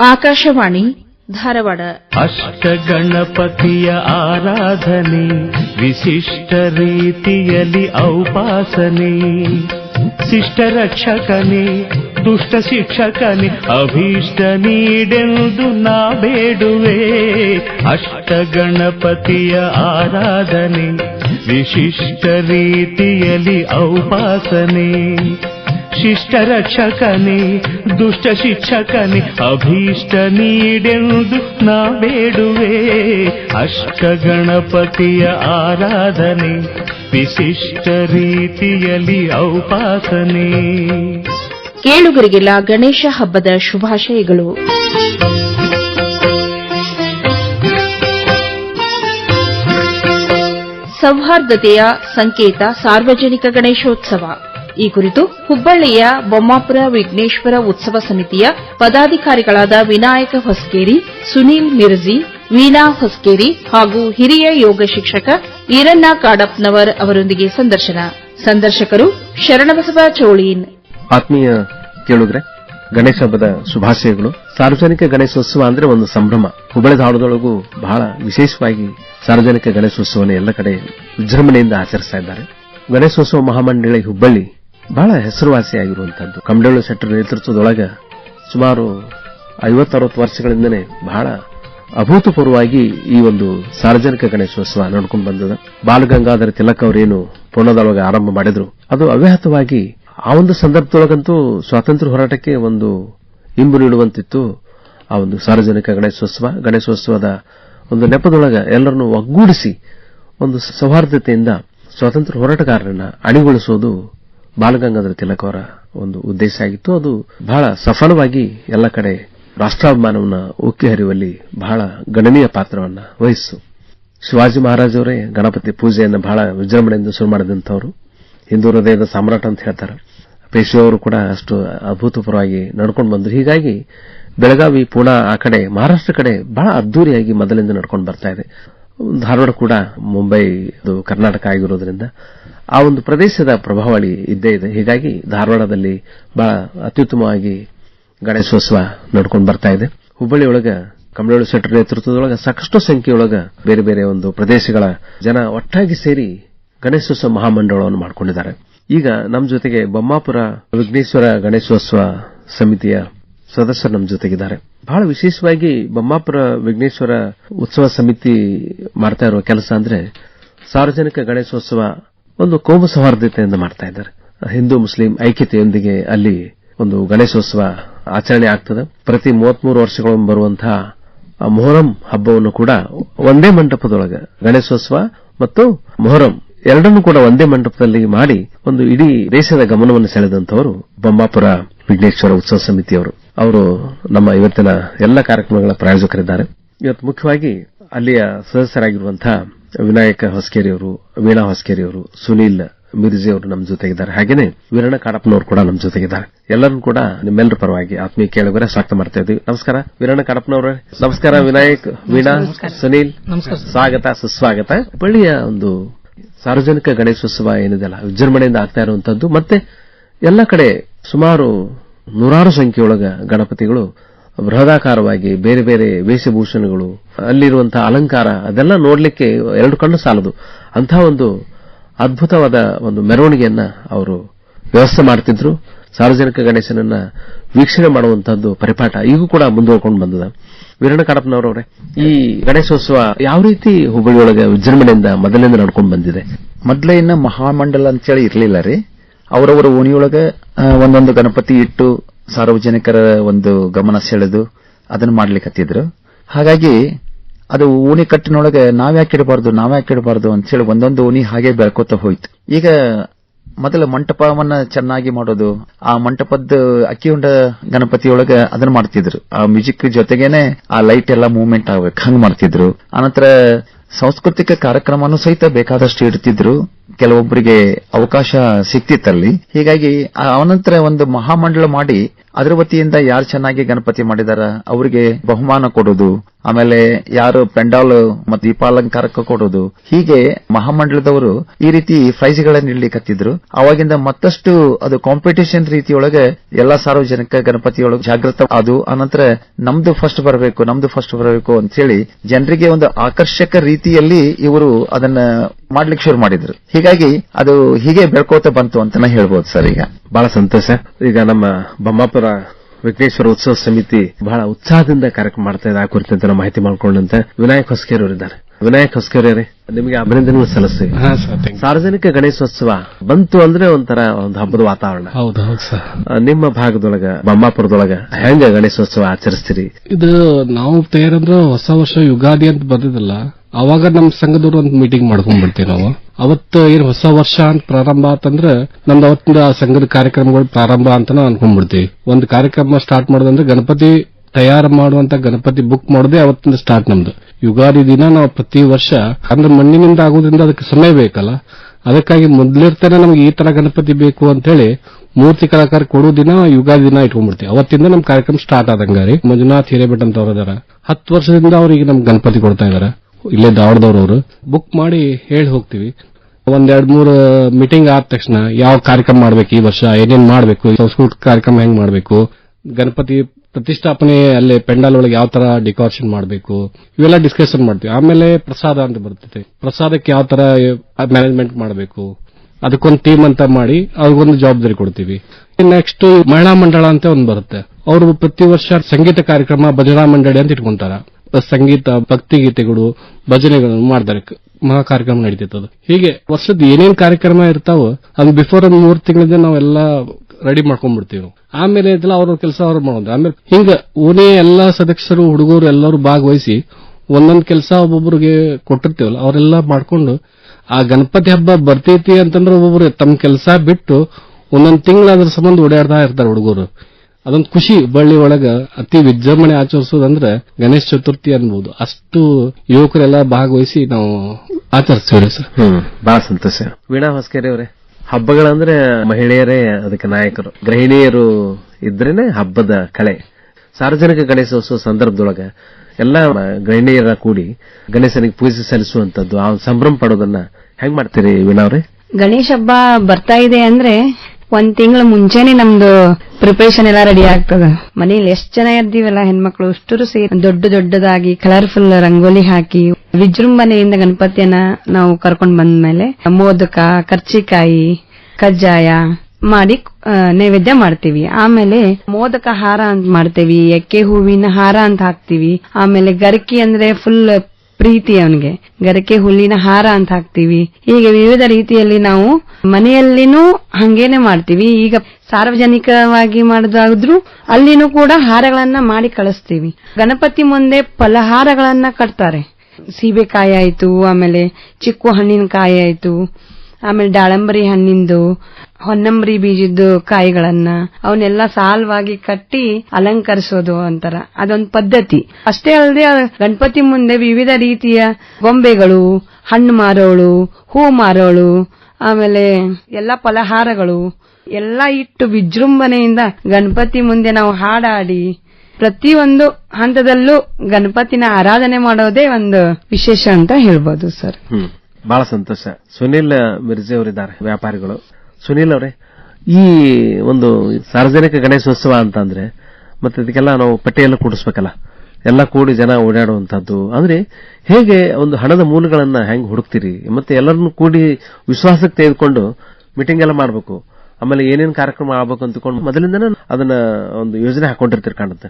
ಆಕಾಶವಾಣಿ ಧಾರವಾಡ ಅಷ್ಟಗಣಪತಿಯ ಆರಾಧನೆ ವಿಶಿಷ್ಟ ರೀತಿಯಲ್ಲಿ ಔಪಾಸನೆ ಶಿಷ್ಟ ರಕ್ಷಕನೇ ದುಷ್ಟ ಶಿಕ್ಷಕನೇ ಅಭೀಷ್ಟ ನೀಡೆಂದು ನಾ ಬೇಡುವೆ ಅಷ್ಟಗಣಪತಿಯ ಆರಾಧನೆ ವಿಶಿಷ್ಟ ರೀತಿಯಲ್ಲಿ ಔಪಾಸನೆ ಶಿಷ್ಟ ರಕ್ಷಕನೇ, ದುಷ್ಟ ಶಿಕ್ಷಕನೇ, ಅಭೀಷ್ಟ ನೀಡೆಂದು ನಾ ಬೇಡುವೆ ಅಷ್ಟಗಣಪತಿಯ ಆರಾಧನೆ, ವಿಶಿಷ್ಟ ರೀತಿಯಲ್ಲಿ ಔಪಾಸನೆ. ಕೇಳುಗರಿಗೆಲ್ಲ ಗಣೇಶ ಹಬ್ಬದ ಶುಭಾಶಯಗಳು. ಸೌಹಾರ್ದತೆಯ ಸಂಕೇತ ಸಾರ್ವಜನಿಕ ಗಣೇಶೋತ್ಸವ. ಈ ಕುರಿತು ಹುಬ್ಬಳ್ಳಿಯ ಬೊಮ್ಮಾಪುರ ವಿಘ್ನೇಶ್ವರ ಉತ್ಸವ ಸಮಿತಿಯ ಪದಾಧಿಕಾರಿಗಳಾದ ವಿನಾಯಕ ಹೊಸಕೇರಿ ಸುನೀಲ್ ಮಿರ್ಜಿ, ವೀಣಾ ಹೊಸಕೇರಿ ಹಾಗೂ ಹಿರಿಯ ಯೋಗ ಶಿಕ್ಷಕ ಈರಣ್ಣ ಕಾಡಪ್ನವರ್ ಅವರೊಂದಿಗೆ ಸಂದರ್ಶನ. ಸಂದರ್ಶಕರು ಶರಣಬಸವ ಚೋಳೀನ್ ಆತ್ಮೀಯ ಕೇಳಿದ್ರೆ ಗಣೇಶ ಹಬ್ಬದ ಶುಭಾಶಯಗಳು. ಸಾರ್ವಜನಿಕ ಗಣೇಶೋತ್ಸವ ಅಂದ್ರೆ ಒಂದು ಸಂಭ್ರಮ. ಹುಬ್ಬಳ್ಳಿ ಧಾರವಾಡದೊಳಗೂ ಬಹಳ ವಿಶೇಷವಾಗಿ ಸಾರ್ವಜನಿಕ ಗಣೇಶೋತ್ಸವವನ್ನು ಎಲ್ಲ ಕಡೆ ವಿಜೃಂಭಣೆಯಿಂದ ಆಚರಿಸ್ತಾ ಇದ್ದಾರೆ. ಗಣೇಶೋತ್ಸವ ಮಹಾಮಂಡಳಿ ಹುಬ್ಬಳ್ಳಿ ಬಹಳ ಹೆಸರುವಾಸಿಯಾಗಿರುವಂಥದ್ದು ಕಮಡಳ್ಳು ಶೆಟ್ಟರ್ ನೇತೃತ್ವದೊಳಗ ಸುಮಾರು ಐವತ್ತರವತ್ತು ವರ್ಷಗಳಿಂದನೇ ಬಹಳ ಅಭೂತಪೂರ್ವವಾಗಿ ಈ ಒಂದು ಸಾರ್ವಜನಿಕ ಗಣೇಶೋತ್ಸವ ನಡ್ಕೊಂಡು ಬಂದದ. ಬಾಲಗಂಗಾಧರ ತಿಲಕ್ ಅವರೇನು ಪೂರ್ಣದೊಳಗೆ ಆರಂಭ ಮಾಡಿದ್ರು. ಅದು ಅವ್ಯಾಹತವಾಗಿ ಆ ಒಂದು ಸಂದರ್ಭದೊಳಗಂತೂ ಸ್ವಾತಂತ್ರ್ಯ ಹೋರಾಟಕ್ಕೆ ಒಂದು ಇಂಬು ನೀಡುವಂತಿತ್ತು. ಆ ಒಂದು ಸಾರ್ವಜನಿಕ ಗಣೇಶೋತ್ಸವ ಗಣೇಶೋತ್ಸವದ ಒಂದು ನೆಪದೊಳಗ ಎಲ್ಲರನ್ನು ಒಗ್ಗೂಡಿಸಿ ಒಂದು ಸೌಹಾರ್ದತೆಯಿಂದ ಸ್ವಾತಂತ್ರ್ಯ ಹೋರಾಟಗಾರರನ್ನ ಅಣಿಗೊಳಿಸೋದು ಬಾಲಗಂಗಾಧರ ತಿಲಕ್ ಅವರ ಒಂದು ಉದ್ದೇಶ ಆಗಿತ್ತು. ಅದು ಬಹಳ ಸಫಲವಾಗಿ ಎಲ್ಲ ಕಡೆ ರಾಷ್ಟ್ರಾಭಿಮಾನವನ್ನು ಉಕ್ಕಿ ಹರಿಯುವಲ್ಲಿ ಬಹಳ ಗಣನೀಯ ಪಾತ್ರವನ್ನು ವಹಿಸಿತು. ಶಿವಾಜಿ ಮಹಾರಾಜವರೇ ಗಣಪತಿ ಪೂಜೆಯನ್ನು ಬಹಳ ವಿಜೃಂಭಣೆಯಿಂದ ಶುರು ಮಾಡಿದಂಥವರು. ಹಿಂದೂ ಹೃದಯದ ಸಾಮ್ರಾಟ ಅಂತ ಹೇಳ್ತಾರೆ. ಪೇಶಿಯವರು ಕೂಡ ಅಷ್ಟು ಅಭೂತಪೂರ್ವವಾಗಿ ನಡ್ಕೊಂಡು ಬಂದರು. ಹೀಗಾಗಿ ಬೆಳಗಾವಿ, ಪುಣಾ ಆ ಕಡೆ, ಮಹಾರಾಷ್ಟ್ರ ಕಡೆ ಬಹಳ ಅದ್ದೂರಿಯಾಗಿ ಮೊದಲಿಂದ ನಡ್ಕೊಂಡು ಬರ್ತಾ ಇದೆ. ಧಾರವಾಡ ಕೂಡ ಮುಂಬೈ ಕರ್ನಾಟಕ ಆಗಿರೋದ್ರಿಂದ ಆ ಒಂದು ಪ್ರದೇಶದ ಪ್ರಭಾವಳಿ ಇದ್ದೇ ಇದೆ. ಹೀಗಾಗಿ ಧಾರವಾಡದಲ್ಲಿ ಬಹಳ ಅತ್ಯುತ್ತಮವಾಗಿ ಗಣೇಶೋತ್ಸವ ನಡ್ಕೊಂಡು ಬರ್ತಾ ಇದೆ. ಹುಬ್ಬಳ್ಳಿ ಒಳಗ ಕಮಲೋಳು ಶೆಟ್ಟರ್ ನೇತೃತ್ವದೊಳಗೆ ಸಾಕಷ್ಟು ಸಂಖ್ಯೆಯೊಳಗ ಬೇರೆ ಬೇರೆ ಒಂದು ಪ್ರದೇಶಗಳ ಜನ ಒಟ್ಟಾಗಿ ಸೇರಿ ಗಣೇಶೋತ್ಸವ ಮಹಾಮಂಡಳವನ್ನು ಮಾಡಿಕೊಂಡಿದ್ದಾರೆ. ಈಗ ನಮ್ಮ ಜೊತೆಗೆ ಬೊಮ್ಮಾಪುರ ವಿಘ್ನೇಶ್ವರ ಗಣೇಶೋತ್ಸವ ಸಮಿತಿಯ ಸದಸ್ಯರು ನಮ್ಮ ಜೊತೆಗಿದ್ದಾರೆ. ಬಹಳ ವಿಶೇಷವಾಗಿ ಬೊಮ್ಮಾಪುರ ವಿಘ್ನೇಶ್ವರ ಉತ್ಸವ ಸಮಿತಿ ಮಾಡ್ತಾ ಇರುವ ಕೆಲಸ ಅಂದ್ರೆ ಸಾರ್ವಜನಿಕ ಗಣೇಶೋತ್ಸವ ಒಂದು ಕೋಮ ಸೌಹಾರ್ದತೆಯಿಂದ ಮಾಡ್ತಾ ಇದ್ದಾರೆ. ಹಿಂದೂ ಮುಸ್ಲಿಂ ಐಕ್ಯತೆಯೊಂದಿಗೆ ಅಲ್ಲಿ ಒಂದು ಗಣೇಶೋತ್ಸವ ಆಚರಣೆ ಆಗ್ತದೆ. ಪ್ರತಿ ಮೂವತ್ಮೂರು ವರ್ಷಗಳೊಮ್ಮೆ ಬರುವಂತಹ ಮೊಹರಂ ಹಬ್ಬವನ್ನು ಕೂಡ ಒಂದೇ ಮಂಟಪದೊಳಗೆ ಗಣೇಶೋತ್ಸವ ಮತ್ತು ಮೊಹರಂ ಎರಡನ್ನೂ ಕೂಡ ಒಂದೇ ಮಂಟಪದಲ್ಲಿ ಮಾಡಿ ಒಂದು ಇಡೀ ದೇಶದ ಗಮನವನ್ನು ಸೆಳೆದಂತವರು ಬೊಮ್ಮಾಪುರ ವಿಘ್ನೇಶ್ವರ ಉತ್ಸವ ಸಮಿತಿಯವರು. ಅವರು ನಮ್ಮ ಇವತ್ತಿನ ಎಲ್ಲ ಕಾರ್ಯಕ್ರಮಗಳ ಪ್ರಾಯೋಜಕರಿದ್ದಾರೆ. ಇವತ್ತು ಮುಖ್ಯವಾಗಿ ಅಲ್ಲಿಯ ಸದಸ್ಯರಾಗಿರುವಂತಹ ವಿನಾಯಕ ಹೊಸ್ಕೇರಿಯವರು ವೀಣಾ ಹೊಸ್ಕೇರಿಯವರು ಸುನೀಲ್ ಮಿರ್ಜಿ ಅವರು ನಮ್ಮ ಜೊತೆಗಿದ್ದಾರೆ. ಹಾಗೇನೆ ವೀರಣ್ಣ ಕಾಡಪ್ಪನವರು ಕೂಡ ನಮ್ಮ ಜೊತೆಗಿದ್ದಾರೆ. ಎಲ್ಲರೂ ಕೂಡ ನಿಮ್ಮೆಲ್ಲರ ಪರವಾಗಿ ಆತ್ಮೀಯ ಕೇಳುಗರೆ ಸ್ವಾಗತ ಮಾಡ್ತಾ ಇದ್ದೀವಿ. ನಮಸ್ಕಾರ ವೀರಣ್ಣ ಕಾಡಪ್ಪನವರೇ ನಮಸ್ಕಾರ ವಿನಾಯಕ್ ವೀಣಾ ಸುನೀಲ್. ಸ್ವಾಗತ ಸುಸ್ವಾಗತ. ಬಳ್ಳಿಯ ಒಂದು ಸಾರ್ವಜನಿಕ ಗಣೇಶೋತ್ಸವ ಏನಿದೆಲ್ಲ ವಿಜೃಂಭಣೆಯಿಂದ ಆಗ್ತಾ ಇರುವಂತದ್ದು ಮತ್ತೆ ಎಲ್ಲ ಕಡೆ ಸುಮಾರು ನೂರಾರು ಸಂಖ್ಯೆಯೊಳಗ ಗಣಪತಿಗಳು ಬೃಹದಾಕಾರವಾಗಿ ಬೇರೆ ಬೇರೆ ವೇಷಭೂಷಣಗಳು ಅಲ್ಲಿರುವಂತಹ ಅಲಂಕಾರ, ಅದೆಲ್ಲ ನೋಡಲಿಕ್ಕೆ ಎರಡು ಕಣ್ಣು ಸಾಲದು. ಅಂತಹ ಒಂದು ಅದ್ಭುತವಾದ ಒಂದು ಮೆರವಣಿಗೆಯನ್ನ ಅವರು ವ್ಯವಸ್ಥೆ ಮಾಡ್ತಿದ್ರು. ಸಾರ್ವಜನಿಕ ಗಣೇಶನನ್ನ ವೀಕ್ಷಣೆ ಮಾಡುವಂತಹದ್ದು ಪರಿಪಾಠ ಈಗೂ ಕೂಡ ಮುಂದುವರ್ಕೊಂಡು ಬಂದದ. ವೀರಣ್ಣ ಕಾಡಪ್ಪನವರವರೇ ಈ ಗಣೇಶೋತ್ಸವ ಯಾವ ರೀತಿ ಹುಬ್ಬಳ್ಳಿಯೊಳಗೆ ವಿಜೃಂಭಣೆಯಿಂದ ಮೊದಲಿಂದ ನಡ್ಕೊಂಡು ಬಂದಿದೆ? ಮೊದ್ಲೇ ಇನ್ನ ಮಹಾಮಂಡಲ ಅಂತೇಳಿ ಇರಲಿಲ್ಲ ರೀ. ಅವರವರ ಓಣಿಯೊಳಗೆ ಒಂದೊಂದು ಗಣಪತಿ ಇಟ್ಟು ಸಾರ್ವಜನಿಕರ ಒಂದು ಗಮನ ಸೆಳೆದು ಅದನ್ನ ಮಾಡ್ಲಿಕ್ಕತ್ತಿದ್ರು ಹಾಗಾಗಿ ಅದು ಓಣಿ ಕಟ್ಟಿನೊಳಗೆ ನಾವ್ಯಾಕೆ ಇಡಬಾರ್ದು ನಾವ್ಯಾಕೆ ಇಡಬಾರ್ದು ಅಂತೇಳಿ ಒಂದೊಂದು ಓಣಿ ಹಾಗೆ ಬೆಳ್ಕೋತ ಹೋಯ್ತು. ಈಗ ಮೊದಲ ಮಂಟಪವನ್ನ ಚೆನ್ನಾಗಿ ಮಾಡೋದು, ಆ ಮಂಟಪದ ಅಕ್ಕಿ ಹೊಂಡ ಗಣಪತಿಯೊಳಗೆ ಅದನ್ನ ಮಾಡ್ತಿದ್ರು. ಆ ಮ್ಯೂಸಿಕ್ ಜೊತೆಗೇನೆ ಆ ಲೈಟ್ ಎಲ್ಲ ಮೂವ್ಮೆಂಟ್ ಆಗ್ಬೇಕು, ಹಂಗ್ ಮಾಡ್ತಿದ್ರು. ಆನಂತರ ಸಾಂಸ್ಕೃತಿಕ ಕಾರ್ಯಕ್ರಮನೂ ಸಹಿತ ಬೇಕಾದಷ್ಟು ಇಡ್ತಿದ್ರು. ಕೆಲವೊಬ್ಬರಿಗೆ ಅವಕಾಶ ಸಿಕ್ತಿತ್ತಲ್ಲಿ. ಹೀಗಾಗಿ ಅವನಂತರ ಒಂದು ಮಹಾಮಂಡಳ ಮಾಡಿ ಅದರ ವತಿಯಿಂದ ಯಾರು ಚೆನ್ನಾಗಿ ಗಣಪತಿ ಮಾಡಿದಾರ ಅವರಿಗೆ ಬಹುಮಾನ ಕೊಡೋದು, ಆಮೇಲೆ ಯಾರು ಪೆಂಡಾಲ್ ಮತ್ತು ದೀಪಾಲಂಕಾರಕ್ಕೆ ಕೊಡೋದು. ಹೀಗೆ ಮಹಾಮಂಡಲದವರು ಈ ರೀತಿ ಪ್ರೈಸ್ ಗಳನ್ನ ನೀಡಲಿಕ್ಕತ್ತಿದ್ರು ಅವಾಗಿಂದ ಮತ್ತಷ್ಟು ಅದು ಕಾಂಪಿಟೇಷನ್ ರೀತಿಯೊಳಗೆ ಎಲ್ಲಾ ಸಾರ್ವಜನಿಕ ಗಣಪತಿಯೊಳಗೆ ಜಾಗೃತ ಅದು ಅನಂತರ ನಮ್ದು ಫಸ್ಟ್ ಬರಬೇಕು, ನಮ್ದು ಫಸ್ಟ್ ಬರಬೇಕು ಅಂತ ಹೇಳಿ ಜನರಿಗೆ ಒಂದು ಆಕರ್ಷಕ ರೀತಿಯಲ್ಲಿ ಇವರು ಅದನ್ನ ಮಾಡ್ಲಿಕ್ಕೆ ಶುರು ಮಾಡಿದ್ರು. ಹೀಗಾಗಿ ಅದು ಹೀಗೆ ಬೆಳ್ಕೋತ ಬಂತು ಅಂತ ಹೇಳ್ಬೋದು ಸರ್ ಈಗ. ಬಹಳ ಸಂತೋಷ. ಈಗ ನಮ್ಮ ಬೊಮ್ಮಾಪುರ ವಿಘ್ನೇಶ್ವರ ಉತ್ಸವ ಸಮಿತಿ ಬಹಳ ಉತ್ಸಾಹದಿಂದ ಕಾರ್ಯಕ್ರಮ ಮಾಡ್ತಾ ಇದೆ ಆ ಕುರಿತಂತೆ ನಾವು ಮಾಹಿತಿ ಮಾಡಿಕೊಂಡಂತೆ. ವಿನಾಯಕ್ ಹೊಸಕೇರಿ ಅವರಿದ್ದಾರೆ ವಿನಾಯಕ್ ಹೊಸಕೇರಿ ಅವರೇ ನಿಮಗೆ ಅಭಿನಂದನೆ ಸಲ್ಲಿಸ್ತೀವಿ. ಹಾ ಸರ್ ಥ್ಯಾಂಕ್ ಸಾರ್ವಜನಿಕ ಗಣೇಶೋತ್ಸವ ಬಂತು ಅಂದ್ರೆ ಒಂಥರ ಒಂದು ಹಬ್ಬದ ವಾತಾವರಣ. ಹೌದು ಹೌದು ಸರ್. ನಿಮ್ಮ ಭಾಗದೊಳಗ ಬೊಮ್ಮಾಪುರದೊಳಗ ಹೆಂಗ ಗಣೇಶೋತ್ಸವ ಆಚರಿಸ್ತೀರಿ? ಇದು ನಾವು ತಯಾರಂದ್ರ ಹೊಸ ವರ್ಷ ಯುಗಾದಿ ಅಂತ ಬಂದಿದ್ದಲ್ಲ ಅವಾಗ ನಮ್ ಸಂಘದವ್ರು ಒಂದು ಮೀಟಿಂಗ್ ಮಾಡ್ಕೊಂಡ್ಬಿಡ್ತೀವಿ ನಾವು. ಅವತ್ತು ಏನ್ ಹೊಸ ವರ್ಷ ಅಂತ ಪ್ರಾರಂಭ ಆತಂದ್ರೆ ನಮ್ದು ಅವತ್ತಿಂದ ಆ ಸಂಘದ ಕಾರ್ಯಕ್ರಮಗಳು ಪ್ರಾರಂಭ ಅಂತ ಅನ್ಕೊಂಡ್ಬಿಡ್ತೀವಿ. ಒಂದು ಕಾರ್ಯಕ್ರಮ ಸ್ಟಾರ್ಟ್ ಮಾಡೋದಂದ್ರೆ ಗಣಪತಿ ತಯಾರು ಮಾಡುವಂತ ಗಣಪತಿ ಬುಕ್ ಮಾಡೋದೇ ಅವತ್ತಿಂದ ಸ್ಟಾರ್ಟ್ ನಮ್ದು. ಯುಗಾದಿ ದಿನ ನಾವು ಪ್ರತಿ ವರ್ಷ ಅಂದ್ರೆ ಮಣ್ಣಿನಿಂದ ಆಗೋದ್ರಿಂದ ಅದಕ್ಕೆ ಸಮಯ ಬೇಕಲ್ಲ. ಅದಕ್ಕಾಗಿ ಮೊದ್ಲಿರ್ತಾನೆ ನಮ್ಗೆ ಈ ತರ ಗಣಪತಿ ಬೇಕು ಅಂತ ಹೇಳಿ ಮೂರ್ತಿ ಕಲಾಕಾರ ಕೊಡೋ ದಿನ ಯುಗಾದಿ ದಿನ ಇಟ್ಕೊಂಡ್ಬಿಡ್ತೀವಿ. ಅವತ್ತಿಂದ ನಮ್ ಕಾರ್ಯಕ್ರಮ ಸ್ಟಾರ್ಟ್ ಆದಂಗಾರಿ. ಮಂಜುನಾಥ್ ಹಿರೇಬೆಟ್ ಅಂತ ಅವ್ರದಾರ ಹತ್ತು ವರ್ಷದಿಂದ ಅವ್ರಿಗೆ ನಮ್ಗೆ ಗಣಪತಿ ಕೊಡ್ತಾ ಇದಾರೆ. ಇಲ್ಲೇ ದಾವಡದವ್ರು ಅವರು ಬುಕ್ ಮಾಡಿ ಹೇಳಿ ಹೋಗ್ತೀವಿ. ಒಂದೆರಡ್ ಮೂರು ಮೀಟಿಂಗ್ ಆದ ತಕ್ಷಣ ಯಾವ ಕಾರ್ಯಕ್ರಮ ಮಾಡ್ಬೇಕು, ಈ ವರ್ಷ ಏನೇನ್ ಮಾಡ್ಬೇಕು, ಸಂಸ್ಕೃತ ಕಾರ್ಯಕ್ರಮ ಹೆಂಗ್ ಮಾಡ್ಬೇಕು, ಗಣಪತಿ ಪ್ರತಿಷ್ಠಾಪನೆ ಅಲ್ಲಿ ಪೆಂಡಾಲ್ ಒಳಗೆ ಯಾವ ತರ ಡೆಕೋರೇಷನ್ ಮಾಡಬೇಕು, ಇವೆಲ್ಲ ಡಿಸ್ಕಷನ್ ಮಾಡ್ತೀವಿ. ಆಮೇಲೆ ಪ್ರಸಾದ ಅಂತ ಬರ್ತೈತೆ. ಪ್ರಸಾದಕ್ಕೆ ಯಾವ ತರ ಮ್ಯಾನೇಜ್ಮೆಂಟ್ ಮಾಡಬೇಕು, ಅದಕ್ಕೊಂದು ಟೀಮ್ ಅಂತ ಮಾಡಿ ಅವ್ರಿಗೊಂದು ಜವಾಬ್ದಾರಿ ಕೊಡ್ತೀವಿ. ನೆಕ್ಸ್ಟ್ ಮಹಿಳಾ ಮಂಡಳ ಅಂತ ಒಂದು ಬರುತ್ತೆ. ಅವರು ಪ್ರತಿ ವರ್ಷ ಸಂಗೀತ ಕಾರ್ಯಕ್ರಮ ಭಜನಾ ಮಂಡಳಿ ಅಂತ ಇಟ್ಕೊಂತಾರ. ಸಂಗೀತ, ಭಕ್ತಿ ಗೀತೆಗಳು, ಭಜನೆಗಳನ್ನು ಮಾಡ್ತಾರೆ. ಮಹಾ ಕಾರ್ಯಕ್ರಮ ನಡೀತೈತದು ಹೀಗೆ ವರ್ಷದ ಏನೇನ್ ಕಾರ್ಯಕ್ರಮ ಇರ್ತಾವ, ಅದು ಬಿಫೋರ್ ಒಂದು ಮೂರ್ ತಿಂಗಳಿಂದ ನಾವೆಲ್ಲ ರೆಡಿ ಮಾಡ್ಕೊಂಡ್ಬಿಡ್ತೀವಿ ಆಮೇಲೆ ಇದೆಲ್ಲ ಅವ್ರ ಕೆಲಸ ಅವ್ರು ಮಾಡೋದು. ಆಮೇಲೆ ಹಿಂಗ ಓನೇ ಎಲ್ಲಾ ಸದಸ್ಯರು, ಹುಡುಗರು ಎಲ್ಲರೂ ಭಾಗವಹಿಸಿ ಒಂದೊಂದ್ ಕೆಲಸ ಒಬ್ಬೊಬ್ಬರಿಗೆ ಕೊಟ್ಟಿರ್ತೇವಲ್ಲ, ಅವರೆಲ್ಲ ಮಾಡ್ಕೊಂಡು ಆ ಗಣಪತಿ ಹಬ್ಬ ಬರ್ತೈತಿ ಅಂತಂದ್ರೆ ಒಬ್ಬೊಬ್ರು ತಮ್ಮ ಕೆಲಸ ಬಿಟ್ಟು ಒಂದೊಂದ್ ತಿಂಗಳು ಅದ್ರ ಸಂಬಂಧ ಓಡಾಡ್ತಾ ಇರ್ತಾರೆ ಹುಡುಗರು. ಅದೊಂದು ಖುಷಿ ಬಳ್ಳಿ ಒಳಗ ಅತಿ ವಿಜೃಂಭಣೆ ಆಚರಿಸೋದಂದ್ರೆ ಗಣೇಶ ಚತುರ್ಥಿ ಅನ್ಬಹುದು ಅಷ್ಟು ಯುವಕರೆಲ್ಲ ಭಾಗವಹಿಸಿ ನಾವು ಆಚರಿಸ್ತೀವಿ ಸರ್. ಬಹಳ ಸಂತೋಷ. ವೀಣಾ ಹೊಸ್ಕೇರಿ ಅವರೇ ಹಬ್ಬಗಳಂದ್ರೆ ಮಹಿಳೆಯರೇ ಅದಕ್ಕೆ ನಾಯಕರು. ಗೃಹಿಣಿಯರು ಇದ್ರೇನೆ ಹಬ್ಬದ ಕಳೆ. ಸಾರ್ವಜನಿಕ ಗಣೇಶೋತ್ಸವ ಸಂದರ್ಭದೊಳಗ ಎಲ್ಲ ಗೃಹಿಣಿಯರ ಕೂಡಿ ಗಣೇಶನಿಗೆ ಪೂಜೆ ಸಲ್ಲಿಸುವಂತದ್ದು ಆ ಸಂಭ್ರಮ ಪಡೋದನ್ನ ಹೆಂಗ್ ಮಾಡ್ತೀರಿ ವೀಣಾ ಅವರೇ? ಗಣೇಶ ಹಬ್ಬ ಬರ್ತಾ ಇದೆ ಅಂದ್ರೆ ಒಂದ್ ತಿಂಗಳ ಮುಂಚೆನೆ ನಮ್ದು ಪ್ರಿಪರೇಷನ್ ಎಲ್ಲ ರೆಡಿ ಆಗ್ತದ. ಮನೇಲಿ ಎಷ್ಟ್ ಜನ ಇರ್ತೀವಲ್ಲ ಹೆಣ್ಮಕ್ಳು, ಅಷ್ಟರು ಸೇರಿ ದೊಡ್ಡ ದೊಡ್ಡದಾಗಿ ಕಲರ್ಫುಲ್ ರಂಗೋಲಿ ಹಾಕಿ, ವಿಜೃಂಭಣೆಯಿಂದ ಗಣಪತಿಯನ್ನ ನಾವು ಕರ್ಕೊಂಡ್ ಬಂದ್ಮೇಲೆ ಮೋದಕ, ಕರ್ಚಿಕಾಯಿ, ಕಜ್ಜಾಯ ಮಾಡಿ ನೈವೇದ್ಯ ಮಾಡ್ತೀವಿ. ಆಮೇಲೆ ಮೋದಕ ಹಾರ ಅಂತ ಮಾಡ್ತೀವಿ, ಎಕ್ಕೆ ಹೂವಿನ ಹಾರ ಅಂತ ಹಾಕ್ತಿವಿ. ಆಮೇಲೆ ಗರ್ಕಿ ಅಂದ್ರೆ ಫುಲ್ ಪ್ರೀತಿ ಅವನಿಗೆ. ಗರಕೆ ಹುಲ್ಲಿನ ಹಾರ ಅಂತ ಹಾಕ್ತಿವಿ. ಹೀಗೆ ವಿವಿಧ ರೀತಿಯಲ್ಲಿ ನಾವು ಮನೆಯಲ್ಲಿನೂ ಹಂಗೇನೆ ಮಾಡ್ತೀವಿ. ಈಗ ಸಾರ್ವಜನಿಕವಾಗಿ ಮಾಡೋದಾದ್ರೂ ಅಲ್ಲಿನೂ ಕೂಡ ಹಾರಗಳನ್ನ ಮಾಡಿ ಕಳಿಸ್ತೀವಿ. ಗಣಪತಿ ಮುಂದೆ ಫಲಹಾರಗಳನ್ನ ಕಟ್ತಾರೆ. ಸೀಬೆಕಾಯಿ ಆಯ್ತು, ಆಮೇಲೆ ಚಿಕ್ಕು ಹಣ್ಣಿನ ಕಾಯಿ ಆಯ್ತು ಆಮೇಲೆ ದಾಳಂಬರಿ ಹಣ್ಣಿಂದು, ಹೊನ್ನಂಬರಿ ಬೀಜದ್ದು ಕಾಯಿಗಳನ್ನ ಅವನ್ನೆಲ್ಲ ಸಾಲ್ವಾಗಿ ಕಟ್ಟಿ ಅಲಂಕರಿಸೋದು ಅಂತಾರ ಅದೊಂದು ಪದ್ಧತಿ. ಅಷ್ಟೇ ಅಲ್ಲದೆ ಗಣಪತಿ ಮುಂದೆ ವಿವಿಧ ರೀತಿಯ ಗೊಂಬೆಗಳು, ಹಣ್ಣು ಮಾರೋಳು, ಹೂ ಮಾರೋಳು, ಆಮೇಲೆ ಎಲ್ಲ ಫಲಹಾರಗಳು, ಎಲ್ಲ ಇಟ್ಟು ವಿಜೃಂಭಣೆಯಿಂದ ಗಣಪತಿ ಮುಂದೆ ನಾವು ಹಾಡಾಡಿ ಪ್ರತಿಯೊಂದು ಹಂತದಲ್ಲೂ ಗಣಪತಿನ ಆರಾಧನೆ ಮಾಡೋದೇ ಒಂದು ವಿಶೇಷ ಅಂತ ಹೇಳ್ಬೋದು ಸರ್. ಬಹಳ ಸಂತೋಷ. ಸುನಿಲ್ ಮಿರ್ಜೆ ಅವರಿದ್ದಾರೆ, ವ್ಯಾಪಾರಿಗಳು. ಸುನಿಲ್ ಅವರೇ, ಈ ಒಂದು ಸಾರ್ವಜನಿಕ ಗಣೇಶೋತ್ಸವ ಅಂತಂದ್ರೆ, ಮತ್ತೆ ಇದಕ್ಕೆಲ್ಲ ನಾವು ಪಟ್ಟಿಯೆಲ್ಲ ಕೂಡಿಸ್ಬೇಕಲ್ಲ. ಎಲ್ಲ ಕೂಡಿ ಜನ ಓಡಾಡುವಂತದ್ದು ಅಂದ್ರೆ ಹೇಗೆ ಒಂದು ಹಣದ ಮೂಲಗಳನ್ನ ಹೆಂಗ್ ಹುಡುಕ್ತೀರಿ? ಮತ್ತೆ ಎಲ್ಲರನ್ನು ಕೂಡಿ ವಿಶ್ವಾಸಕ್ಕೆ ತೆಗೆದುಕೊಂಡು ಮೀಟಿಂಗ್ ಎಲ್ಲ ಮಾಡಬೇಕು. ಆಮೇಲೆ ಏನೇನು ಕಾರ್ಯಕ್ರಮ ಆಗ್ಬೇಕು ಅಂತಕೊಂಡು ಮೊದಲಿಂದನೇ ಅದನ್ನ ಒಂದು ಯೋಜನೆ ಹಾಕೊಂಡಿರ್ತೀರಿ ಕಾಣುತ್ತೆ.